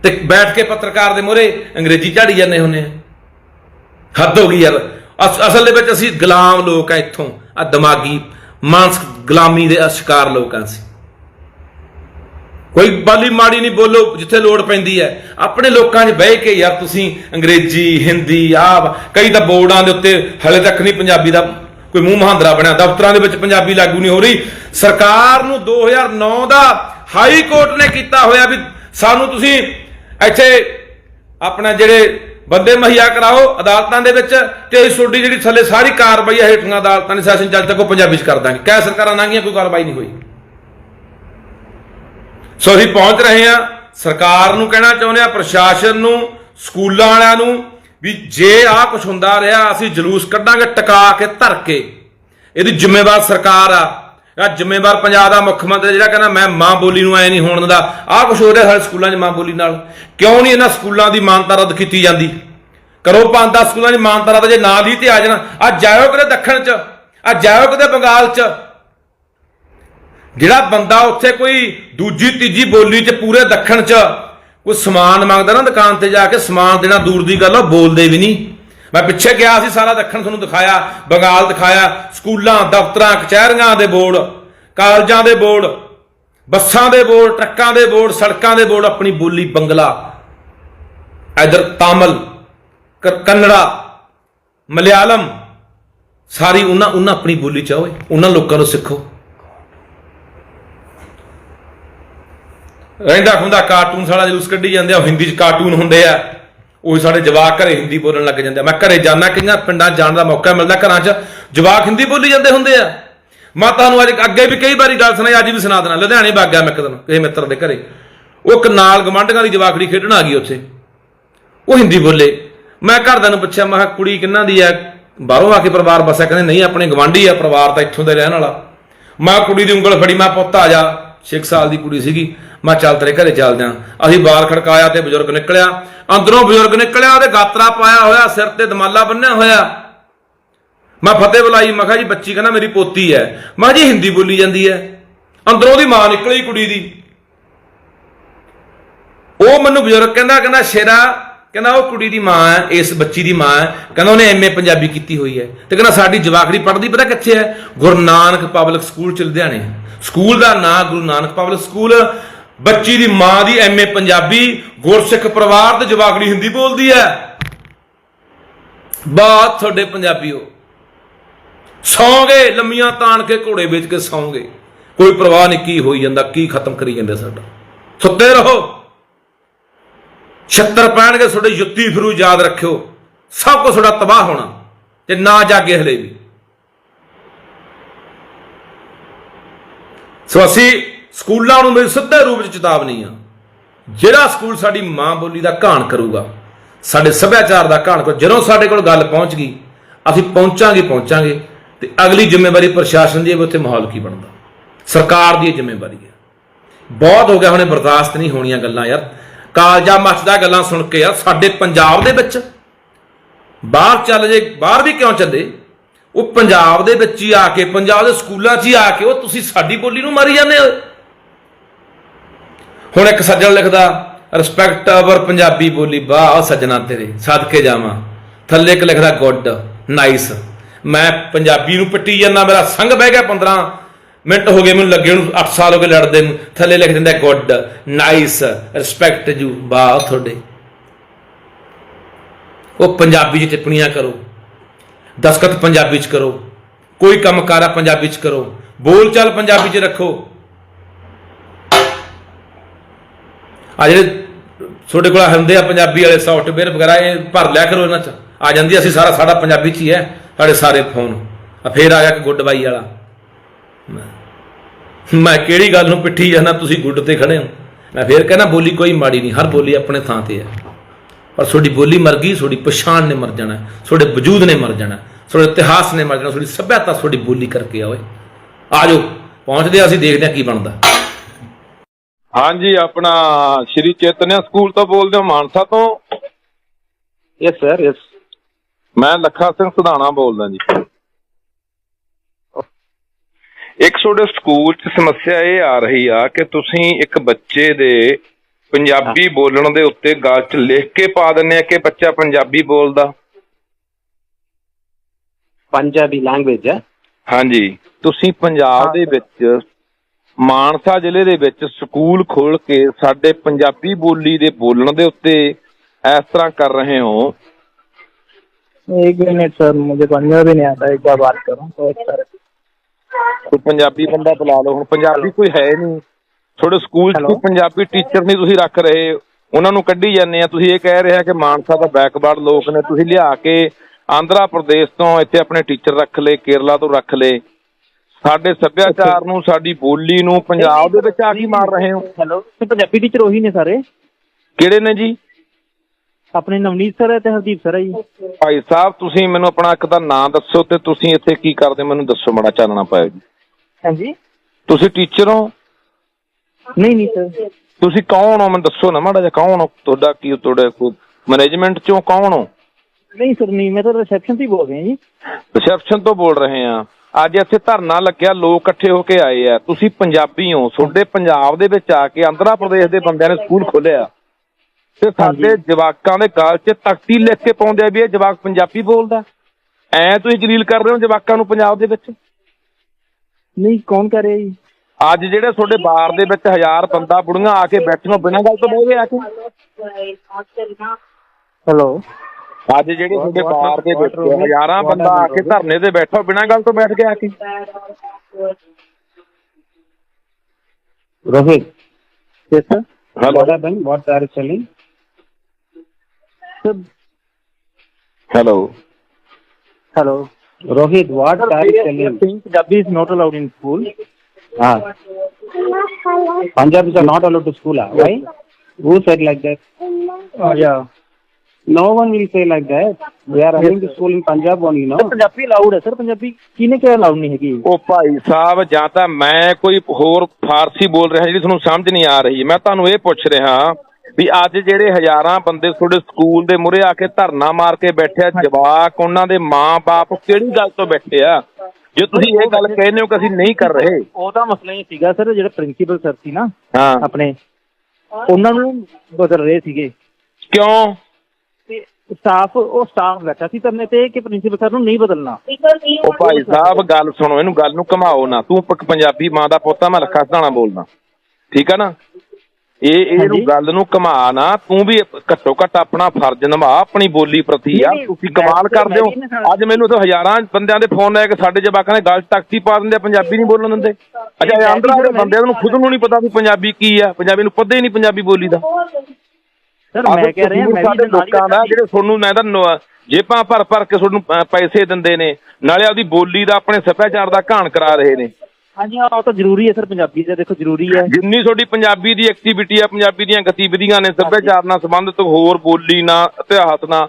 ਤੇ ਬੈਠ ਕੇ ਪੱਤਰਕਾਰ ਦੇ ਮੂਹਰੇ ਅੰਗਰੇਜ਼ੀ ਝਾੜੀ ਜਾਂਦੇ ਹੁੰਨੇ ਆ। ਹੱਦ ਹੋ ਗਈ ਯਾਰ। ਅਸਲ ਦੇ ਵਿੱਚ ਅਸੀਂ ਗੁਲਾਮ ਲੋਕ ਆ ਇੱਥੋਂ। ਆ ਦਿਮਾਗੀ, ਮਾਨਸਿਕ ਗੁਲਾਮੀ ਦੇ ਸ਼ਿਕਾਰ ਲੋਕ ਆ ਅਸੀਂ। ਕੋਈ ਬਾਲੀ ਮਾੜੀ ਨਹੀਂ ਬੋਲੋ, ਜਿੱਥੇ ਲੋੜ ਪੈਂਦੀ ਹੈ। ਆਪਣੇ ਲੋਕਾਂ 'ਚ ਬਹਿ ਕੇ ਯਾਰ ਤੁਸੀਂ ਅੰਗਰੇਜ਼ੀ, ਹਿੰਦੀ ਆਹ ਕਈ ਤਾਂ ਬੋਰਡਾਂ ਦੇ ਉੱਤੇ ਹਲੇ ਤੱਕ ਨਹੀਂ ਪੰਜਾਬੀ ਦਾ ਕੋਈ ਮੂੰਹ ਮਹਾਂਦਰਾ ਬਣਿਆ। ਦਫ਼ਤਰਾਂ ਦੇ ਵਿੱਚ ਪੰਜਾਬੀ ਲਾਗੂ ਨਹੀਂ ਹੋ ਰਹੀ। ਸਰਕਾਰ ਨੂੰ 2009 ਦਾ ਹਾਈ ਕੋਰਟ ਨੇ ਕੀਤਾ ਹੋਇਆ ਵੀ ਸਾਨੂੰ ਤੁਸੀਂ ਇੱਥੇ ਆਪਣਾ ਜਿਹੜੇ ਬੰਦੇ ਮੁਹੱਈਆ ਕਰਾਓ ਅਦਾਲਤਾਂ ਦੇ ਵਿੱਚ ਤੇ ਇਸ ਤੁਹਾਡੀ ਜਿਹੜੀ ਥੱਲੇ ਸਾਰੀ ਕਾਰਵਾਈ ਹੈ ਹੇਠਾਂ ਅਦਾਲਤਾਂ ਨੇ ਸੈਸ਼ਨ ਜੱਜ ਤੱਕ ਉਹ ਪੰਜਾਬੀ 'ਚ ਕਰ ਦਾਂਗੇ। ਕਹਿ ਸਰਕਾਰਾਂ ਨਾਂਗੀਆਂ ਕੋਈ ਕਾਰਵਾਈ ਨਹੀਂ ਹੋਈ। ਸੋ ਅਸੀਂ ਪਹੁੰਚ ਰਹੇ ਹਾਂ। ਸਰਕਾਰ ਨੂੰ ਕਹਿਣਾ ਚਾਹੁੰਦੇ ਆ ਪ੍ਰਸ਼ਾਸਨ ਨੂੰ, ਸਕੂਲਾਂ ਵਾਲਿਆਂ ਨੂੰ ਵੀ ਜੇ ਆਹ ਕੁਝ ਹੁੰਦਾ ਰਿਹਾ, ਅਸੀਂ ਜਲੂਸ ਕੱਢਾਂਗੇ, ਟਿਕਾ ਕੇ ਧਰ ਕੇ। ਇਹਦੀ ਜ਼ਿੰਮੇਵਾਰ ਸਰਕਾਰ ਆ। ਆ ਜ਼ਿੰਮੇਵਾਰ ਪੰਜਾਬ ਦਾ ਮੁੱਖ ਮੰਤਰੀ ਜਿਹੜਾ ਕਹਿੰਦਾ ਮੈਂ ਮਾਂ ਬੋਲੀ ਨੂੰ ਐ ਨਹੀਂ ਹੋਣ ਦਿੰਦਾ। ਆਹ ਕੁਝ ਹੋ ਰਿਹਾ ਸਾਡੇ ਸਕੂਲਾਂ 'ਚ ਮਾਂ ਬੋਲੀ ਨਾਲ। ਕਿਉਂ ਨਹੀਂ ਇਹਨਾਂ ਸਕੂਲਾਂ ਦੀ ਮਾਨਤਾ ਰੱਦ ਕੀਤੀ ਜਾਂਦੀ? ਕਰੋ ਪੰਜ 10 ਸਕੂਲਾਂ ਚ ਮਾਨਤਾ ਰੱਦ ਜੇ ਨਾਲ ਦੀ ਤੇ ਆ ਜਾਣਾ। ਆ ਜਾਇਓ ਕਿਤੇ ਦੱਖਣ 'ਚ ਆ ਜਾਇਓ ਕਿਤੇ ਬੰਗਾਲ 'ਚ। ਜਿਹੜਾ ਬੰਦਾ ਉੱਥੇ ਕੋਈ ਦੂਜੀ ਤੀਜੀ ਬੋਲੀ 'ਚ ਪੂਰੇ ਦੱਖਣ 'ਚ ਕੋਈ ਸਮਾਨ ਮੰਗਦਾ ਨਾ ਦੁਕਾਨ ਤੇ ਜਾ ਕੇ ਸਮਾਨ ਦੇਣਾ ਦੂਰ ਦੀ ਗੱਲ ਆ, ਉਹ ਬੋਲਦੇ ਵੀ ਨਹੀਂ ਮੈਂ ਪਿੱਛੇ ਗਿਆ ਸੀ, ਸਾਰਾ ਦੱਖਣ ਤੁਹਾਨੂੰ ਦਿਖਾਇਆ, ਬੰਗਾਲ ਦਿਖਾਇਆ, ਸਕੂਲਾਂ, ਦਫ਼ਤਰਾਂ, ਕਚਹਿਰੀਆਂ ਦੇ ਬੋਰਡ, ਕਾਲਜਾਂ ਦੇ ਬੋਰਡ, ਬੱਸਾਂ ਦੇ ਬੋਰਡ, ਟਰੱਕਾਂ ਦੇ ਬੋਰਡ, ਸੜਕਾਂ ਦੇ ਬੋਰਡ, ਆਪਣੀ ਬੋਲੀ ਬੰਗਲਾ। ਇਧਰ ਤਾਮਿਲ ਕੰਨੜਾ, ਮਲਿਆਲਮ, ਸਾਰੀ ਉਹਨਾਂ ਉਹਨਾਂ ਆਪਣੀ ਬੋਲੀ ਚ ਆ ਓਏ ਉਹਨਾਂ ਲੋਕਾਂ ਨੂੰ ਸਿੱਖੋ। ਰਹਿੰਦਾ ਖੁੰਦਾ ਕਾਰਟੂਨ ਸਾਲਾ ਜਲੂਸ ਕੱਢੀ ਜਾਂਦੇ ਆ, ਉਹ ਹਿੰਦੀ ਚ ਕਾਰਟੂਨ ਹੁੰਦੇ ਆ। ਉਹ ਸਾਡੇ ਜਵਾਕ ਘਰੇ ਹਿੰਦੀ ਬੋਲਣ ਲੱਗ ਜਾਂਦੇ ਮੈਂ ਘਰੇ ਜਾਣਾ ਕਿੰਨਾ, ਪਿੰਡਾਂ ਜਾਣ ਦਾ ਮੌਕਾ ਮਿਲਦਾ, ਘਰਾਂ 'ਚ ਜਵਾਕ ਹਿੰਦੀ ਬੋਲੀ ਜਾਂਦੇ ਹੁੰਦੇ ਆ। ਮੈਂ ਤੁਹਾਨੂੰ ਅੱਜ ਅੱਗੇ ਵੀ ਕਈ ਵਾਰੀ ਗੱਲ ਸੁਣਾਈ, ਅੱਜ ਵੀ ਸੁਣਾ ਦੇਣਾ ਲੁਧਿਆਣੇ ਵਗ ਮੈਂ ਇੱਕ ਦਿਨ, ਕਿਸੇ ਮਿੱਤਰ ਦੇ ਘਰੇ। ਉਹ ਇੱਕ ਨਾਲ ਗਵਾਂਢੀਆਂ ਦੀ ਜਵਾਕੜੀ ਖੇਡਣ ਆ ਗਈ ਉੱਥੇ। ਉਹ ਹਿੰਦੀ ਬੋਲੇ। ਮੈਂ ਘਰਦਿਆਂ ਨੂੰ ਪੁੱਛਿਆ, ਮੈਂ ਕਿਹਾ, ਕੁੜੀ ਕਿੰਨਾ ਦੀ ਆ? ਬਾਹਰੋਂ ਆ ਕੇ ਪਰਿਵਾਰ ਬਸਿਆ? ਕਹਿੰਦੇ, ਨਹੀਂ, ਆਪਣੇ ਗਵਾਂਢੀ ਆ, ਪਰਿਵਾਰ ਤਾਂ ਇੱਥੋਂ ਦਾ ਰਹਿਣ ਵਾਲਾ। ਮੈਂ ਕੁੜੀ ਦੀ ਉਂਗਲ ਫੜੀ। ਮੈਂ ਪੁੱਤ ਆ ਜਾ 6 ਸਾਲ ਦੀ ਕੁੜੀ ਸੀਗੀ। ਮੈਂ ਚੱਲ ਤੇਰੇ ਘਰੇ ਚੱਲਦੇ ਆਂ। ਅਸੀਂ ਬਾਹਰ ਖੜਕਾਇਆ ਤੇ ਬਜ਼ੁਰਗ ਨਿਕਲਿਆ। ਅੰਦਰੋਂ ਬਜ਼ੁਰਗ ਨਿਕਲਿਆ ਉਹਦੇ ਗਾਤਰਾ ਪਾਇਆ ਹੋਇਆ, ਸਿਰ ਤੇ ਦਮਾਲਾ ਬੰਨਿਆ ਹੋਇਆ। ਮੈਂ ਫਤਿਹ ਬੁਲਾਈ, ਮੈਂ ਕਿਹਾ ਜੀ, ਬੱਚੀ ਕਹਿੰਦਾ ਮੇਰੀ ਪੋਤੀ ਹੈ ਮੈਂ ਕਿਹਾ ਜੀ, ਹਿੰਦੀ ਬੋਲੀ ਜਾਂਦੀ ਹੈ ਅੰਦਰੋਂ ਉਹਦੀ ਮਾਂ ਨਿਕਲੀ ਕੁੜੀ ਦੀ। ਉਹ ਮੈਨੂੰ ਬਜ਼ੁਰਗ ਕਹਿੰਦਾ ਕਹਿੰਦਾ, ਸ਼ੇਰਾ, ਕਹਿੰਦਾ ਉਹ ਕੁੜੀ ਦੀ ਮਾਂ ਹੈ ਇਸ ਬੱਚੀ ਦੀ ਮਾਂ ਹੈ ਕਹਿੰਦਾ ਉਹਨੇ ਐਮਏ ਪੰਜਾਬੀ ਕੀਤੀ ਹੋਈ ਹੈ ਤੇ ਕਹਿੰਦਾ ਸਾਡੀ ਜਵਾਕੜੀ ਪੜ੍ਹਦੀ ਪਤਾ ਕਿੱਥੇ ਹੈ ਗੁਰੂ ਨਾਨਕ ਪਬਲਿਕ ਸਕੂਲ ਚ ਲੁਧਿਆਣੇ। ਸਕੂਲ ਦਾ ਨਾਂ ਗੁਰੂ ਨਾਨਕ ਪਬਲਿਕ ਸਕੂਲ। ਬੱਚੀ ਦੀ ਮਾਂ ਦੀ ਐਮਏ ਪੰਜਾਬੀ, ਗੁਰਸਿੱਖ ਪਰਿਵਾਰ ਤੇ ਜਵਾਕੜੀ ਹਿੰਦੀ ਬੋਲਦੀ ਹੈ। ਬਾਤ ਤੁਹਾਡੇ ਪੰਜਾਬੀਓ, ਸੌਂਗੇ, ਲੰਮੀਆਂ ਤਾਣ ਕੇ ਘੋੜੇ ਵੇਚ ਕੇ ਸੌਂਗੇ। ਕੋਈ ਪਰਵਾਹ ਨਹੀਂ ਕੀ ਹੋਈ ਜਾਂਦਾ, ਕੀ ਖਤਮ ਕਰੀ ਜਾਂਦੇ ਸਾਡਾ। ਸੁੱਤੇ ਰਹੋ। 76 ਪੈਣਗੇ ਤੁਹਾਡੇ ਜੁੱਤੀ ਫਿਰੂ, ਯਾਦ ਰੱਖਿਓ। ਸਭ ਕੁਝ ਤੁਹਾਡਾ ਤਬਾਹ ਹੋਣਾ, ਤੇ ਨਾ ਜਾਗੇ ਹਲੇ ਵੀ ਸੋ ਅਸੀਂ ਸਕੂਲਾਂ ਨੂੰ ਮੇਰੀ ਸਿੱਧੇ ਰੂਪ ਵਿੱਚ ਚੇਤਾਵਨੀ ਆ। ਜਿਹੜਾ ਸਕੂਲ ਸਾਡੀ ਮਾਂ ਬੋਲੀ ਦਾ ਘਾਣ ਕਰੂਗਾ, ਸਾਡੇ ਸੱਭਿਆਚਾਰ ਦਾ ਘਾਣ ਕਰ ਜਦੋਂ ਸਾਡੇ ਕੋਲ ਗੱਲ ਪਹੁੰਚ ਗਈ, ਅਸੀਂ ਪਹੁੰਚਾਂਗੇ ਪਹੁੰਚਾਂਗੇ, ਤੇ ਅਗਲੀ ਜ਼ਿੰਮੇਵਾਰੀ ਪ੍ਰਸ਼ਾਸਨ ਦੀ ਹੈ ਵੀ ਉੱਥੇ ਮਾਹੌਲ ਕੀ ਬਣਦਾ। ਸਰਕਾਰ ਦੀ ਇਹ ਜ਼ਿੰਮੇਵਾਰੀ ਹੈ। ਬਹੁਤ ਹੋ ਗਿਆ ਹੁਣੇ ਬਰਦਾਸ਼ਤ ਨਹੀਂ ਹੋਣੀਆਂ ਗੱਲਾਂ ਯਾਰ। ਕਾਲਜਾ ਮੱਚਦਾ ਗੱਲਾਂ ਸੁਣ ਕੇ ਯਾਰ, ਸਾਡੇ ਪੰਜਾਬ ਦੇ ਵਿੱਚ ਬਾਹਰ ਚੱਲ ਜੇ, ਬਾਹਰ ਵੀ ਕਿਉਂ ਚੱਲੇ? ਉਹ ਪੰਜਾਬ ਦੇ ਵਿੱਚ ਹੀ ਆ ਕੇ, ਪੰਜਾਬ ਦੇ ਸਕੂਲਾਂ 'ਚ ਹੀ ਆ ਕੇ ਉਹ ਤੁਸੀਂ ਸਾਡੀ ਬੋਲੀ ਨੂੰ ਮਾਰੀ ਜਾਂਦੇ ਹੋ। ਹੁਣ ਇੱਕ ਸੱਜਣ ਲਿਖਦਾ ਰਿਸਪੈਕਟ ਅਵਰ ਪੰਜਾਬੀ ਬੋਲੀ, ਵਾਹ ਸੱਜਣਾ ਤੇਰੇ, ਸਦਕੇ ਜਾਵਾਂ। ਥੱਲੇ ਇੱਕ ਲਿਖਦਾ ਗੁੱਡ ਨਾਈਸ ਮੈਂ ਪੰਜਾਬੀ ਨੂੰ ਪਿੱਟੀ ਜਾਂਦਾ, ਮੇਰਾ ਸੰਗ ਬਹਿ ਗਿਆ 15 ਮਿੰਟ ਹੋ ਗਏ ਮੈਨੂੰ ਲੱਗੇ ਨੂੰ 8 ਸਾਲ ਹੋ ਗਏ ਲੜਦੇ ਨੂੰ। ਥੱਲੇ ਲਿਖ ਦਿੰਦਾ ਗੁੱਡ ਨਾਈਸ ਰਿਸਪੈਕਟ ਯੂ ਵਾਹ ਤੁਹਾਡੇ। ਉਹ ਪੰਜਾਬੀ 'ਚ ਟਿੱਪਣੀਆਂ ਕਰੋ, ਦਸਖਤ ਪੰਜਾਬੀ 'ਚ ਕਰੋ, ਕੋਈ ਕੰਮ ਕਾਰਾ ਪੰਜਾਬੀ 'ਚ ਕਰੋ, ਬੋਲਚਾਲ ਪੰਜਾਬੀ 'ਚ ਰੱਖੋ। ਆ ਜਿਹੜੇ ਤੁਹਾਡੇ ਕੋਲ ਹੁੰਦੇ ਆ ਪੰਜਾਬੀ ਵਾਲੇ ਸੌਫਟਵੇਅਰ ਵਗੈਰਾ, ਇਹ ਭਰ ਲਿਆ ਕਰੋ ਇਹਨਾਂ 'ਚ। ਆ ਜਾਂਦੀ ਅਸੀਂ ਸਾਰਾ ਸਾਡਾ ਪੰਜਾਬੀ 'ਚ ਹੀ ਹੈ, ਸਾਡੇ ਸਾਰੇ ਫੋਨ ਆ ਫੇਰ ਆ ਗਿਆ ਕਿ ਗੁੱਡ ਬਾਈ ਵਾਲਾ। ਮੈਂ- ਕਿਹੜੀ ਗੱਲ ਨੂੰ ਪਿੱਠੀ ਜਾਣਾ ਤੁਸੀਂ ਗੁੱਡ ਤੇ ਖੜੇ ਹੋ। ਮੈਂ ਫੇਰ ਕਹਿੰਦਾ, ਬੋਲੀ ਕੋਈ ਮਾੜੀ ਨਹੀਂ, ਹਰ ਬੋਲੀ ਆਪਣੇ ਥਾਂ ਤੇ ਹੈ। ਪਰ ਤੁਹਾਡੀ ਬੋਲੀ ਮਰ ਗਈ, ਤੁਹਾਡੀ ਪਛਾਣ ਨੇ ਮਰ ਜਾਣਾ, ਤੁਹਾਡੇ ਵਜੂਦ ਨੇ ਮਰ ਜਾਣਾ, ਤੁਹਾਡੇ ਇਤਿਹਾਸ ਨੇ ਮਰ ਜਾਣਾ, ਤੁਹਾਡੀ ਸੱਭਿਅਤਾ ਤੁਹਾਡੀ ਬੋਲੀ ਕਰਕੇ ਆਵੇ। ਓਏ ਆ ਜਾਓ, ਪਹੁੰਚਦੇ ਆ, ਅਸੀਂ ਦੇਖਦੇ ਆ ਕੀ ਬਣਦਾ। ਹਾਂਜੀ ਆਪਣਾ ਸ਼੍ਰੀ ਚੇਤਨਿਆ ਸਕੂਲ ਤੋਂ ਬੋਲਦੇ ਹੋ ਮਾਨਸਾ ਤੋਂ Yes, sir. Yes. ਮੈਂ ਲੱਖਾ ਸਿੰਘ ਸੁਧਾਣਾ ਬੋਲਦਾ ਜੀ ਇੱਕ ਤੁਹਾਡੇ ਸਕੂਲ 'ਚ ਸਮੱਸਿਆ ਇਹ ਆ ਰਹੀ ਆ ਕਿ ਤੁਸੀਂ ਇੱਕ ਬੱਚੇ ਦੇ ਪੰਜਾਬੀ ਬੋਲਣ ਦੇ ਉੱਤੇ ਗੱਲ 'ਚ ਲਿਖ ਕੇ ਪਾ ਦਿੰਦੇ ਆ ਕਿ ਬੱਚਾ ਪੰਜਾਬੀ ਬੋਲਦਾ language, eh? ਹਾਂਜੀ ਤੁਸੀਂ ਪੰਜਾਬ ਦੇ ਵਿੱਚ ਮਾਨਸਾ ਜ਼ਿਲ੍ਹੇ ਦੇ ਵਿੱਚ ਸਕੂਲ ਖੋਲ ਕੇ ਸਾਡੇ ਪੰਜਾਬੀ ਬੋਲੀ ਦੇ ਬੋਲਣ ਦੇ ਉੱਤੇ ਇਸ ਤਰ੍ਹਾਂ ਕਰ ਰਹੇ ਹੋ एक मिनट सर मुझे पंजाबी नहीं आता एक बार बात करूँ तो सर ਕੋਈ ਪੰਜਾਬੀ ਬੰਦਾ ਬੁਲਾ ਲਓ ਹੁਣ ਪੰਜਾਬੀ ਕੋਈ ਹੈ ਨਹੀਂ ਤੁਹਾਡੇ ਸਕੂਲ 'ਚ Hello? ਕੋਈ ਪੰਜਾਬੀ ਟੀਚਰ ਨਹੀਂ ਤੁਸੀਂ ਰੱਖ ਰਹੇ ਉਹਨਾਂ ਨੂੰ ਕੱਢੀ ਜਾਂਦੇ ਆ ਤੁਸੀਂ ਇਹ ਕਹਿ ਰਹੇ ਆ ਕਿ ਮਾਨਸਾ ਦਾ ਬੈਕਵਰਡ ਲੋਕ ਨੇ ਤੁਸੀਂ ਲਿਆ ਕੇ ਆਂਧਰਾ ਪ੍ਰਦੇਸ਼ ਤੋਂ ਇੱਥੇ ਆਪਣੇ ਟੀਚਰ ਰੱਖ ਲਏ ਕੇਰਲਾ ਤੋਂ ਰੱਖ ਲਏ ਸਾਡੇ ਸੱਭਿਆਚਾਰ ਨੂੰ ਸਾਡੀ ਬੋਲੀ ਨੂੰ ਪੰਜਾਬ ਦੇ ਵਿੱਚ ਆ ਕੀ ਮਾਰ ਰਹੇ ਹੋ? ਹੈਲੋ ਤੇ ਪੰਜਾਬੀ ਟੀਚਰ ਉਹੀ ਨੇ ਸਾਰੇ। ਕਿਹੜੇ ਨੇ ਜੀ? ਆਪਣੇ ਨਵਨੀਤ ਸਰ ਹੈ ਤੇ ਹਰਦੀਪ ਸਰ ਹੈ ਜੀ। ਭਾਈ ਸਾਹਿਬ ਤੁਸੀਂ ਮੈਨੂੰ ਆਪਣਾ ਇੱਕ ਤਾਂ ਨਾਂ ਦੱਸੋ ਤੇ ਤੁਸੀਂ ਇੱਥੇ ਕੀ ਕਰਦੇ ਮੈਨੂੰ ਦੱਸੋ ਮਾੜਾ ਚਾਨਣਾ ਪਾਇਓ ਜੀ। ਹਾਂਜੀ। ਤੁਸੀਂ ਟੀਚਰ ਹੋ? ਨਹੀਂ ਨਹੀਂ ਸਰ। ਤੁਸੀਂ ਕੌਣ ਹੋ? ਮੈਨੂੰ ਦੱਸੋ ਨਾ ਮਾੜਾ ਜਿਹਾ ਕੌਣ ਹੋ? ਤੁਹਾਡਾ ਕੀ ਤੁਹਾਡੇ ਕੋਈ ਮੈਨੇਜਮੈਂਟ ਚੋਂ ਕੌਣ ਹੋ? ਨਹੀਂ ਸਰ ਨਹੀਂ ਮੈਂ ਤਾਂ ਰਿਸੈਪਸ਼ਨ ਤੋਂ ਹੀ ਬੋਲ ਰਿਹਾ ਜੀ। ਰਿਸੈਪਸ਼ਨ ਤੋਂ ਬੋਲ ਰਹੇ ਆ ਅੱਜ ਇੱਥੇ ਧਰਨਾ ਲੱਗਿਆ ਲੋਕ ਇਕੱਠੇ ਹੋ ਕੇ ਆਏ ਆ। ਤੁਸੀਂ ਪੰਜਾਬੀ ਹੋ। ਤੁਹਾਡੇ ਪੰਜਾਬ ਦੇ ਵਿੱਚ ਆ ਕੇ ਆਂਧਰਾ ਪ੍ਰਦੇਸ਼ ਦੇ ਬੰਦਿਆਂ ਨੇ ਸਕੂਲ ਖੋਲਿਆ ਤੇ ਸਾਡੇ ਜਵਾਕਾਂ ਦੇ ਗਾਲ 'ਚ ਤਖਤੀ ਲਿਖ ਕੇ ਪਾਉਂਦੇ ਆ ਵੀ ਇਹ ਜਵਾਕ ਪੰਜਾਬੀ ਬੋਲਦਾ। ਐ ਤੁਸੀਂ ਜਲੀਲ ਕਰ ਰਹੇ ਹੋ ਜਵਾਕਾਂ ਨੂੰ ਪੰਜਾਬ ਦੇ ਵਿੱਚ? ਨਹੀਂ ਕੌਣ ਕਰ ਰਿਹਾ ਜੀ? ਅੱਜ ਜਿਹੜੇ ਤੁਹਾਡੇ ਬਾਰ ਦੇ ਵਿੱਚ ਹਜ਼ਾਰ ਬੰਦਾ ਬੁੜੀਆਂ ਆ ਕੇ ਬੈਠੀਆਂ ਬਿਨਾਂ ਗੱਲ ਤੋਂ ਬਹਿ ਗਏ ਆ ਕੇ। ਹੈਲੋ ਅੱਜ ਜਿਹੜੇ ਤੁਹਾਡੇ ਬਾਰ ਦੇ ਵਿੱਚ ਹਜ਼ਾਰਾਂ ਬੰਦਾ ਆ ਕੇ ਧਰਨੇ ਤੇ ਬੈਠਾ ਬਿਨਾਂ ਗੱਲ ਤੋਂ ਬੈਠ ਗਿਆ ਆ ਕੇ Rohit, yes sir hello what happened? What are you telling? sir hello hello Rohit, what sir are we you are, we are telling? saying Punjabi is not allowed in school Ah. Punjabis are not allowed to school. ah? Why? Who said like that? uh, yeah No one will say like that. We are having the school in Punjab only, no? Sir Punjabi allowed ਹੈ sir Punjabi ਕਿਹਨੇ ਕਿਹਾ allowed ਨਹੀਂ ਹੈਗੀ ਉਹ ਭਾਈ ਸਾਹਿਬ ਜਾਂ ਤਾਂ ਮੈਂ ਕੋਈ ਹੋਰ ਫਾਰਸੀ ਬੋਲ ਰਿਹਾ ਜਿਹੜੀ ਤੁਹਾਨੂੰ ਸਮਝ ਨਹੀਂ ਆ ਰਹੀ ਮੈਂ ਤੁਹਾਨੂੰ ਇਹ ਪੁੱਛ ਰਿਹਾ ਵੀ ਅੱਜ ਜਿਹੜੇ ਹਜ਼ਾਰਾਂ ਬੰਦੇ ਤੁਹਾਡੇ ਸਕੂਲ ਦੇ ਮੂਹਰੇ ਆ ਕੇ ਧਰਨਾ ਮਾਰ ਕੇ ਬੈਠੇ ਆ ਜਵਾਕ ਉਹਨਾਂ ਦੇ ਮਾਂ-ਬਾਪ ਕਿਹੜੀ ਗੱਲ ਤੋਂ ਬੈਠੇ ਆ? ਜੇ ਤੁਸੀਂ ਇਹ ਗੱਲ ਕਹਿੰਦੇ ਹੋ ਕਿ ਅਸੀਂ ਨਹੀਂ ਕਰ ਰਹੇ। ਉਹ ਤਾਂ ਮਸਲਾ ਹੀ ਸੀਗਾ ਸਰ ਜਿਹੜਾ ਪ੍ਰਿੰਸੀਪਲ ਸਰ ਸੀ ਨਾ ਹਾਂ। ਆਪਣੇ ਉਹਨਾਂ ਨੂੰ ਬਦਲ ਰਹੇ ਸੀਗੇ। ਕਿਉਂ? ਤੇ ਸਟਾਫ ਉਹ ਸਟਾਫ ਬੈਠਾ ਸੀ ਧਰਨੇ ਤੇ ਕਿ ਪ੍ਰਿੰਸੀਪਲ ਸਰ ਨੂੰ ਨਹੀਂ ਬਦਲਣਾ। ਉਹ ਭਾਈ ਸਾਹਿਬ ਗੱਲ ਸੁਣੋ ਇਹਨੂੰ ਗੱਲ ਨੂੰ ਘਮਾਓ ਨਾ। ਤੂੰ ਪ- ਪੰਜਾਬੀ ਮਾਂ ਦਾ ਪੁੱਤ ਆ ਮੈਂ ਲੱਖਾ ਸਧਾਣਾ ਬੋਲਦਾ। ਠੀਕ ਆ ਨਾ? ਇਹ ਇਹਨੂੰ ਹਾਂਜੀ। ਗੱਲ ਨੂੰ ਘਮਾ ਨਾ। ਤੂੰ ਵੀ ਘੱਟੋ ਘੱਟ ਆਪਣਾ ਫਰਜ਼ ਨਿਭਾ ਆਪਣੀ ਬੋਲੀ ਪ੍ਰਤੀ ਆ। ਨਹੀਂ, ਨਹੀਂ, ਤੁਸੀਂ ਮੈਂ- ਕਮਾਲ ਕਰਦੇ ਹੋ। ਮੈਂ ਵੀ ਨਾ- ਅੱਜ ਮੈਨੂੰ ਤਾਂ ਹਜ਼ਾਰਾਂ ਬੰਦਿਆਂ ਦੇ ਫੋਨ ਆਏ ਕਿ ਸਾਡੇ ਜਵਾਕਾਂ ਨੇ ਗੱਲ ਤਖਤੀ ਪਾ ਦਿੰਦੇ ਆ, ਪੰਜਾਬੀ ਨਹੀਂ ਬੋਲਣ ਦਿੰਦੇ। ਅੱਛਾ ਇਹ ਆਂਧਰਾ ਦੇ ਬੰਦਿਆਂ ਨੂੰ ਖੁਦ ਨੂੰ ਨਹੀਂ ਪਤਾ ਵੀ ਪੰਜਾਬੀ ਕੀ ਆ। ਪੰਜਾਬੀ ਨੂੰ ਪਤਾ ਹੀ ਨਹੀਂ ਪੰਜਾਬੀ ਬੋਲੀ ਦਾ। ਸਰ ਮੈਂ ਕਹਿ ਰਿਹਾ ਮੈਂ ਵੀ ਨਾਲ ਹੀ ਲੋਕਾਂ ਦਾ। ਜਿਹੜੇ ਤੁਹਾਨੂੰ ਨਾ ਤਾਂ ਜੇਬਾਂ ਭਰ ਭਰ ਕੇ ਤੁਹਾਨੂੰ ਪੈਸੇ ਦਿੰਦੇ ਨੇ ਨਾਲੇ ਆਪਦੀ ਬੋਲੀ ਦਾ ਆਪਣੇ ਸੱਭਿਆਚਾਰ ਦਾ ਘਾਣ ਕਰਾ ਰਹੇ ਨੇ। ਹਾਂਜੀ ਹਾਂ ਉਹ ਤਾਂ ਜ਼ਰੂਰੀ ਹੈ ਸਰ ਪੰਜਾਬੀ ਦਾ ਦੇਖੋ ਜ਼ਰੂਰੀ ਹੈ। ਜਿੰਨੀ ਤੁਹਾਡੀ ਪੰਜਾਬੀ ਦੀ ਐਕਟੀਵਿਟੀ ਆ ਪੰਜਾਬੀ ਦੀਆਂ ਗਤੀਵਿਧੀਆਂ ਨੇ ਸੱਭਿਆਚਾਰ ਨਾਲ ਸੰਬੰਧਿਤ ਹੋਰ ਬੋਲੀ ਨਾਲ ਇਤਿਹਾਸ ਨਾਲ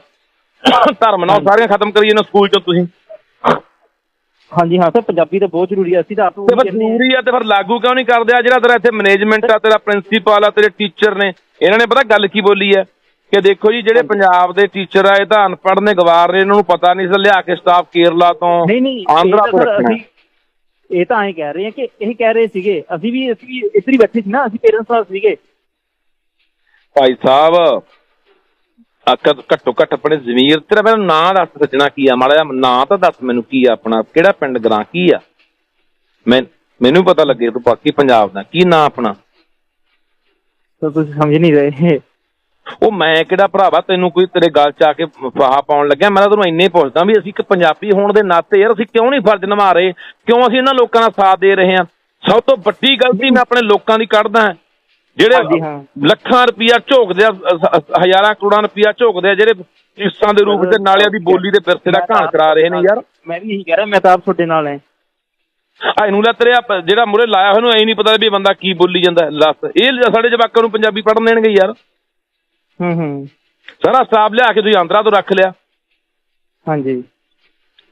ਧਰਮ ਨਾਲ ਸਾਰੀਆਂ ਖਤਮ ਕਰੀ ਜਾਂਦੇ ਹੋ ਸਕੂਲ ਚੋਂ ਤੁਸੀਂ। ਹਾਂਜੀ ਹਾਂ ਸਰ ਪੰਜਾਬੀ ਤਾਂ ਬਹੁਤ ਜ਼ਰੂਰੀ ਹੈ। ਅਸੀਂ ਤਾਂ ਆਪ ਫਿਰ ਜ਼ਰੂਰੀ ਆ ਤੇ ਫਿਰ ਲਾਗੂ ਕਿਉਂ ਨਹੀਂ ਕਰਦੇ ਆ? ਜਿਹੜਾ ਤੇਰਾ ਇੱਥੇ ਮੈਨੇਜਮੈਂਟ ਆ ਤੇਰਾ ਪ੍ਰਿੰਸੀਪਲ ਆ ਤੇਰੇ ਟੀਚਰ ਨੇ ਇਹਨਾਂ ਨੇ ਪਤਾ ਗੱਲ ਕੀ ਬੋਲੀ ਆ ਕਿ ਦੇਖੋ ਜੀ ਜਿਹੜੇ ਪੰਜਾਬ ਦੇ ਟੀਚਰ ਆ ਇਹ ਤਾਂ ਅਨਪੜ੍ਹ ਨੇ ਗਵਾਰ ਨੇ ਇਹਨਾਂ ਨੂੰ ਪਤਾ ਨਹੀਂ ਸੀ ਲਿਆ ਕੇ ਸਟਾਫ ਕੇਰਲਾ ਤੋਂ ਆਂਧਰਾ ਤਾਂ ਰੱਖਣਾ ਇਹ ਤਾਂ ਐਂ ਕਹਿ ਰਹੇ ਹਾਂ ਕਿ ਇਹ ਕਹਿ ਰਹੇ ਸੀਗੇ ਅਸੀਂ ਵੀ ਅਸੀਂ ਵੀ ਇੱਧਰ ਹੀ ਬੈਠੇ ਸੀ ਨਾ ਅਸੀਂ ਪੇਰੈਂਟਸ ਨਾਲ ਸੀਗੇ। ਭਾਈ ਸਾਹਿਬ ਆ ਕ- ਘੱਟੋ ਘੱਟ ਆਪਣੇ ਜ਼ਮੀਰ ਤੇਰਾ ਮੈਨੂੰ ਨਾਂ ਦੱਸ ਸੱਜਣਾ ਕੀ ਆ? ਮਾੜਾ ਜਿਹਾ ਨਾਂ ਤਾਂ ਦੱਸ ਮੈਨੂੰ ਕੀ ਆ ਆਪਣਾ ਕਿਹੜਾ ਪਿੰਡ ਗਰਾਂ ਕੀ ਆ? ਮੈਂ ਮੈਨੂੰ ਪਤਾ ਲੱਗੇ ਤੂੰ ਬਾਕੀ ਪੰਜਾਬ ਦਾ ਕੀ ਨਾਂ ਆਪਣਾ? ਤਾਂ ਤੁਸੀਂ ਸਮਝ ਨਹੀਂ ਰਹੇ। ਉਹ ਮੈਂ ਕਿਹੜਾ ਭਰਾਵਾ ਤੈਨੂੰ ਕੋਈ ਤੇਰੇ ਗੱਲ ਚ ਆ ਕੇ ਫਾਹਾ ਪਾਉਣ ਲੱਗਿਆ? ਮੈਂ ਤਾਂ ਤੈਨੂੰ ਇੰਨੇ ਪੁੱਛਦਾ ਵੀ ਅਸੀਂ ਇੱਕ ਪੰਜਾਬੀ ਹੋਣ ਦੇ ਨਾਤੇ ਯਾਰ ਅਸੀਂ ਕਿਉਂ ਨਹੀਂ ਫਰਜ਼ ਨਿਭਾ ਰਹੇ ਕਿਉਂ ਅਸੀਂ ਇਹਨਾਂ ਲੋਕਾਂ ਦਾ ਸਾਥ ਦੇ ਰਹੇ ਹਾਂ? ਸਭ ਤੋਂ ਵੱਡੀ ਗਲਤੀ ਮੈਂ ਆਪਣੇ ਲੋਕਾਂ ਦੀ ਕੱਢਦਾ ਜਿਹੜੇ। ਲੱਖਾਂ ਰੁਪਇਆ ਝੋਕਦੇ ਆ ਹਜ਼ਾਰਾਂ ਕਰੋੜਾਂ ਰੁਪਇਆ ਝੋਕਦੇ ਆ ਜਿਹੜੇ ਕਿਸ਼ਤਾਂ ਦੇ ਰੂਪ ਚ ਨਾਲਿਆਂ ਦੀ ਬੋਲੀ ਦੇ ਵਿਰਸੇ ਦਾ ਘਾਣ ਕਰਾ ਰਹੇ ਨੇ ਯਾਰ। ਮੈਂ ਵੀ ਇਹੀ ਕਹਿ ਰਿਹਾ ਮੈਂ ਤਾਂ ਆਪ ਤੁਹਾਡੇ ਨਾਲ ਹਾਂ। ਆ ਇਹਨੂੰ ਲੈ ਤੇਰੇ ਆਪ- ਜਿਹੜਾ ਮੂਰੇ ਲਾਇਆ ਹੋਇਆ ਨੂੰ ਐ ਨਹੀਂ ਪਤਾ ਵੀ ਇਹ ਬੰਦਾ ਕੀ ਬੋਲੀ ਜਾਂਦਾ ਲੱਸ। ਇਹ ਸਾਡੇ ਜਵਾਕਾਂ ਨੂੰ ਪੰਜਾਬੀ ਪੜ੍ਹਨ ਦੇਣਗੇ ਯਾਰ। ਹੂੰ ਹੂੰ। ਸਾਰਾ ਸਟਾਫ ਲਿਆ ਕੇ ਤੁਸੀਂ ਆਂਧਰਾ ਤੋਂ ਰੱਖ ਲਿਆ। ਹਾਂਜੀ।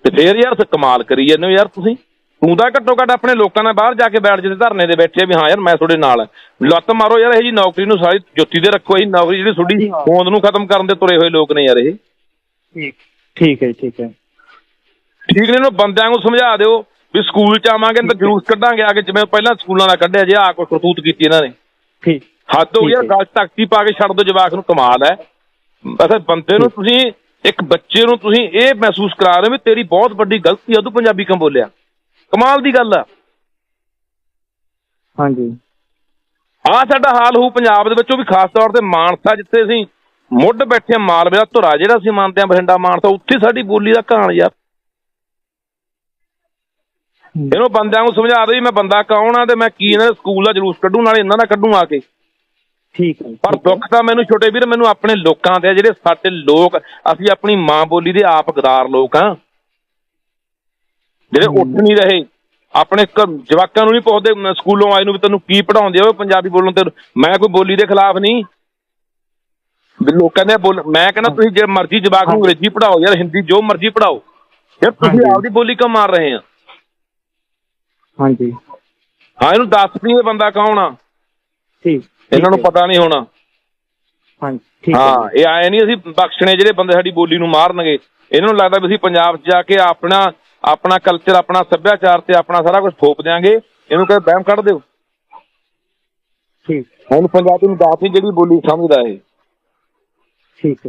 ਤੇ ਫੇਰ ਯਾਰ ਕਮਾਲ ਕਰੀ ਜਾਂਦੇ ਹੋ ਯਾਰ ਤੁਸੀਂ। ਤੂੰ ਤਾਂ ਘੱਟੋ ਘੱਟ ਆਪਣੇ ਲੋਕਾਂ ਨਾਲ ਬਾਹਰ ਜਾ ਕੇ ਬੈਠ ਜਿੱਥੇ ਧਰਨੇ ਦੇ ਬੈਠੇ ਵੀ ਹਾਂ ਯਾਰ ਮੈਂ ਤੁਹਾਡੇ ਨਾਲ ਲੱਤ ਮਾਰੋ ਯਾਰ ਇਹ ਜੀ ਨੌਕਰੀ ਨੂੰ ਸਾਰੀ ਜੁੱਤੀ ਦੇ ਰੱਖੋ ਇਹ ਨੌਕਰੀ ਜਿਹੜੀ ਤੁਹਾਡੀ। ਹੋਂਦ ਨੂੰ ਖਤਮ ਕਰਨ ਦੇ ਤੁਰੇ ਹੋਏ ਲੋਕ ਨੇ ਯਾਰ ਇਹ। ਠੀਕ ਠੀਕ ਹੈ ਠੀਕ ਹੈ। ਠੀਕ ਨੇ ਇਹਨੂੰ ਬੰਦਿਆਂ ਨੂੰ ਸਮਝਾ ਦਿਓ। ਵੀ ਸਕੂਲ ਚ ਆਵਾਂਗੇ ਤਾਂ ਜਲੂਸ ਕੱਢਾਂਗੇ ਆ ਕੇ ਜਿਵੇਂ ਪਹਿਲਾਂ ਸਕੂਲਾਂ ਦਾ ਕੱਢਿਆ ਜੇ ਆ ਕੋਈ ਕਰਤੂਤ ਕੀਤੀ ਇਹਨਾਂ ਨੇ। ਠੀਕ। ਹੱਦ ਹੋ ਹੈ। ਗੱਲ ਤਖਤੀ ਪਾ ਕੇ ਛੱਡ ਦੋ ਜਵਾਕ ਨੂੰ ਕਮਾਲ ਹੈ। ਅਸਲ ਬੰਦੇ ਨੂੰ ਤੁਸੀਂ ਇੱਕ ਬੱਚੇ ਨੂੰ ਤੁਸੀਂ ਇਹ ਮਹਿਸੂਸ ਕਰਾ ਰਹੇ ਹੋ ਵੀ ਤੇਰੀ ਬਹੁਤ ਵੱਡੀ ਗਲਤੀ ਆ ਤੂੰ ਪੰਜਾਬੀ ਕਿਉਂ ਬੋਲਿਆ? ਕਮਾਲ ਦੀ ਗੱਲ ਆ। ਹਾਂਜੀ। ਆ ਸਾਡਾ ਹਾਲ ਹੋਊ ਪੰਜਾਬ ਦੇ ਵਿੱਚ ਉਹ ਵੀ ਖਾਸ ਤੌਰ ਤੇ ਮਾਨਸਾ ਜਿੱਥੇ ਅਸੀਂ ਮੁੱਢ ਬੈਠੇ ਹਾਂ, ਮਾਲਵੇ ਦਾ ਧੁਰਾ ਜਿਹੜਾ ਅਸੀਂ ਮੰਨਦੇ ਹਾਂ ਬਠਿੰਡਾ ਮਾਨਸਾ ਉੱਥੇ ਸਾਡੀ ਬੋਲੀ ਦਾ ਕਹਾਣ ਯਾਰ। ਇਹਨੂੰ ਬੰਦਿਆਂ ਨੂੰ ਸਮਝਾ ਦਿਓ ਜੀ ਮੈਂ ਬੰਦਾ ਕੌਣ ਆ ਤੇ ਮੈਂ ਕੀ ਇਹਨਾਂ ਦੇ ਸਕੂਲ ਦਾ ਜਲੂਸ ਕੱਢੂ ਨਾਲੇ ਇਹਨਾਂ ਦਾ ਕੱਢੂ ਆ ਕੇ। ਠੀਕ ਹੈ। ਪਰ ਦੁੱਖ ਤਾਂ ਮੈਨੂੰ ਛੋਟੇ ਵੀਰ ਮੈਨੂੰ ਆਪਣੇ ਲੋਕਾਂ ਦੇ ਜਿਹੜੇ ਸਾਡੇ ਲੋਕ ਅਸੀਂ ਆਪਣੀ ਮਾਂ ਬੋਲੀ ਦੇ ਆਪ ਗਦਾਰ ਲੋਕ ਆ। ਜਿਹੜੇ ਉੱਠ ਨਹੀਂ ਰਹੇ ਆਪਣੇ ਜਵਾਕਾਂ ਨੂੰ ਨਹੀਂ ਪੁੱਛਦੇ ਸਕੂਲੋਂ ਆਏ ਨੂੰ ਵੀ ਤੈਨੂੰ ਕੀ ਪੜਾਉਂਦੇ ਹੋ ਪੰਜਾਬੀ ਬੋਲਣ ਤੇ ਮੈਂ ਕੋਈ ਬੋਲੀ ਦੇ ਖਿਲਾਫ ਨਹੀਂ। ਵੀ ਲੋਕਾਂ ਦੇ ਬੋਲ ਮੈਂ ਕਹਿੰਦਾ ਤੁਸੀਂ ਜੇ ਮਰਜ਼ੀ ਜਵਾਕ ਨੂੰ ਅੰਗਰੇਜ਼ੀ ਪੜਾਓ ਯਾਰ ਹਿੰਦੀ ਜੋ ਮਰਜ਼ੀ ਪੜਾਓ ਯਾਰ ਤੁਸੀਂ। ਆਪਦੀ ਬੋਲੀ ਕਿਉਂ ਮਾਰ ਰਹੇ ਆ? ਹਾਂਜੀ। ਹਾਂ ਇਹਨੂੰ ਦੱਸ ਵੀ ਇਹ ਬੰਦਾ ਕੌਣ ਆ? ਠੀਕ ਇਹਨਾਂ ਨੂੰ। ਪਤਾ ਨਹੀਂ ਹੋਣਾ। ਹਾਂਜੀ ਠੀਕ ਹੈ। ਇਹ ਆਏ ਨਹੀਂ ਅਸੀਂ ਬਖਸ਼ਣੇ ਜਿਹੜੇ ਬੰਦੇ ਸਾਡੀ ਬੋਲੀ ਨੂੰ ਮਾਰਨਗੇ। ਇਹਨਾਂ ਨੂੰ ਲੱਗਦਾ ਵੀ ਅਸੀਂ ਪੰਜਾਬ 'ਚ ਜਾ ਕੇ ਆਪਣਾ ਆਪਣਾ ਕਲਚਰ ਆਪਣਾ ਸੱਭਿਆਚਾਰ ਤੇ ਆਪਣਾ ਸਾਰਾ ਕੁਝ ਥੋਪ ਦਿਆਂਗੇ। ਇਹਨੂੰ ਕਹਿੰਦੇ ਬਹਿਮ ਕੱਢ ਦਿਓ। ਠੀਕ। ਹੁਣ ਪੰਜਾਬੀ ਨੂੰ ਦੱਸ ਨਹੀਂ ਜਿਹੜੀ ਬੋਲੀ ਸਮਝਦਾ ਇਹ। ਠੀਕ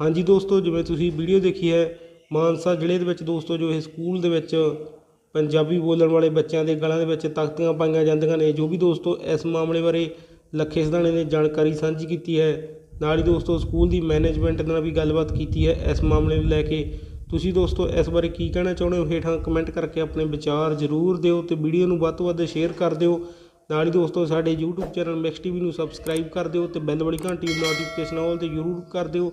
ਹਾਂਜੀ ਦੋਸਤੋ ਜਿਵੇਂ ਤੁਸੀਂ ਵੀਡੀਓ ਦੇਖੀ ਹੈ ਮਾਨਸਾ ਜ਼ਿਲ੍ਹੇ ਦੇ ਵਿੱਚ ਦੋਸਤੋ ਜੋ ਇਹ ਸਕੂਲ ਦੇ ਵਿੱਚ ਪੰਜਾਬੀ ਬੋਲਣ ਵਾਲੇ ਬੱਚਿਆਂ ਦੇ ਗਲਾਂ ਦੇ ਵਿੱਚ ਤਖਤੀਆਂ ਪਾਈਆਂ ਜਾਂਦੀਆਂ ਨੇ, ਜੋ ਵੀ ਦੋਸਤੋ ਇਸ ਮਾਮਲੇ ਬਾਰੇ ਲੱਖੇ ਸਦਾਣੇ ਨੇ ਜਾਣਕਾਰੀ ਸਾਂਝੀ ਕੀਤੀ ਹੈ। ਨਾਲ ਹੀ ਦੋਸਤੋ ਸਕੂਲ ਦੀ ਮੈਨੇਜਮੈਂਟ ਨਾਲ ਵੀ ਗੱਲਬਾਤ ਕੀਤੀ ਹੈ ਇਸ ਮਾਮਲੇ ਨੂੰ ਲੈ ਕੇ। ਤੁਸੀਂ ਦੋਸਤੋ ਇਸ ਬਾਰੇ ਕੀ ਕਹਿਣਾ ਚਾਹੁੰਦੇ ਹੋ? ਹੇਠਾਂ ਕਮੈਂਟ ਕਰਕੇ ਆਪਣੇ ਵਿਚਾਰ ਜ਼ਰੂਰ ਦਿਓ ਤੇ ਵੀਡੀਓ ਨੂੰ ਵੱਧ ਤੋਂ ਵੱਧ ਸ਼ੇਅਰ ਕਰ ਦਿਓ। ਨਾਲ ਹੀ ਦੋਸਤੋ ਸਾਡੇ YouTube ਚੈਨਲ ਮੈਕਸ ਟੀਵੀ ਨੂੰ ਸਬਸਕ੍ਰਾਈਬ ਕਰ ਦਿਓ ਤੇ ਬੈਲ ਵਾਲੀ ਘੰਟੀ ਨੂੰ ਨੋਟੀਫਿਕੇਸ਼ਨ ਆਲ ਤੇ ਜ਼ਰੂਰ ਕਰ ਦਿਓ।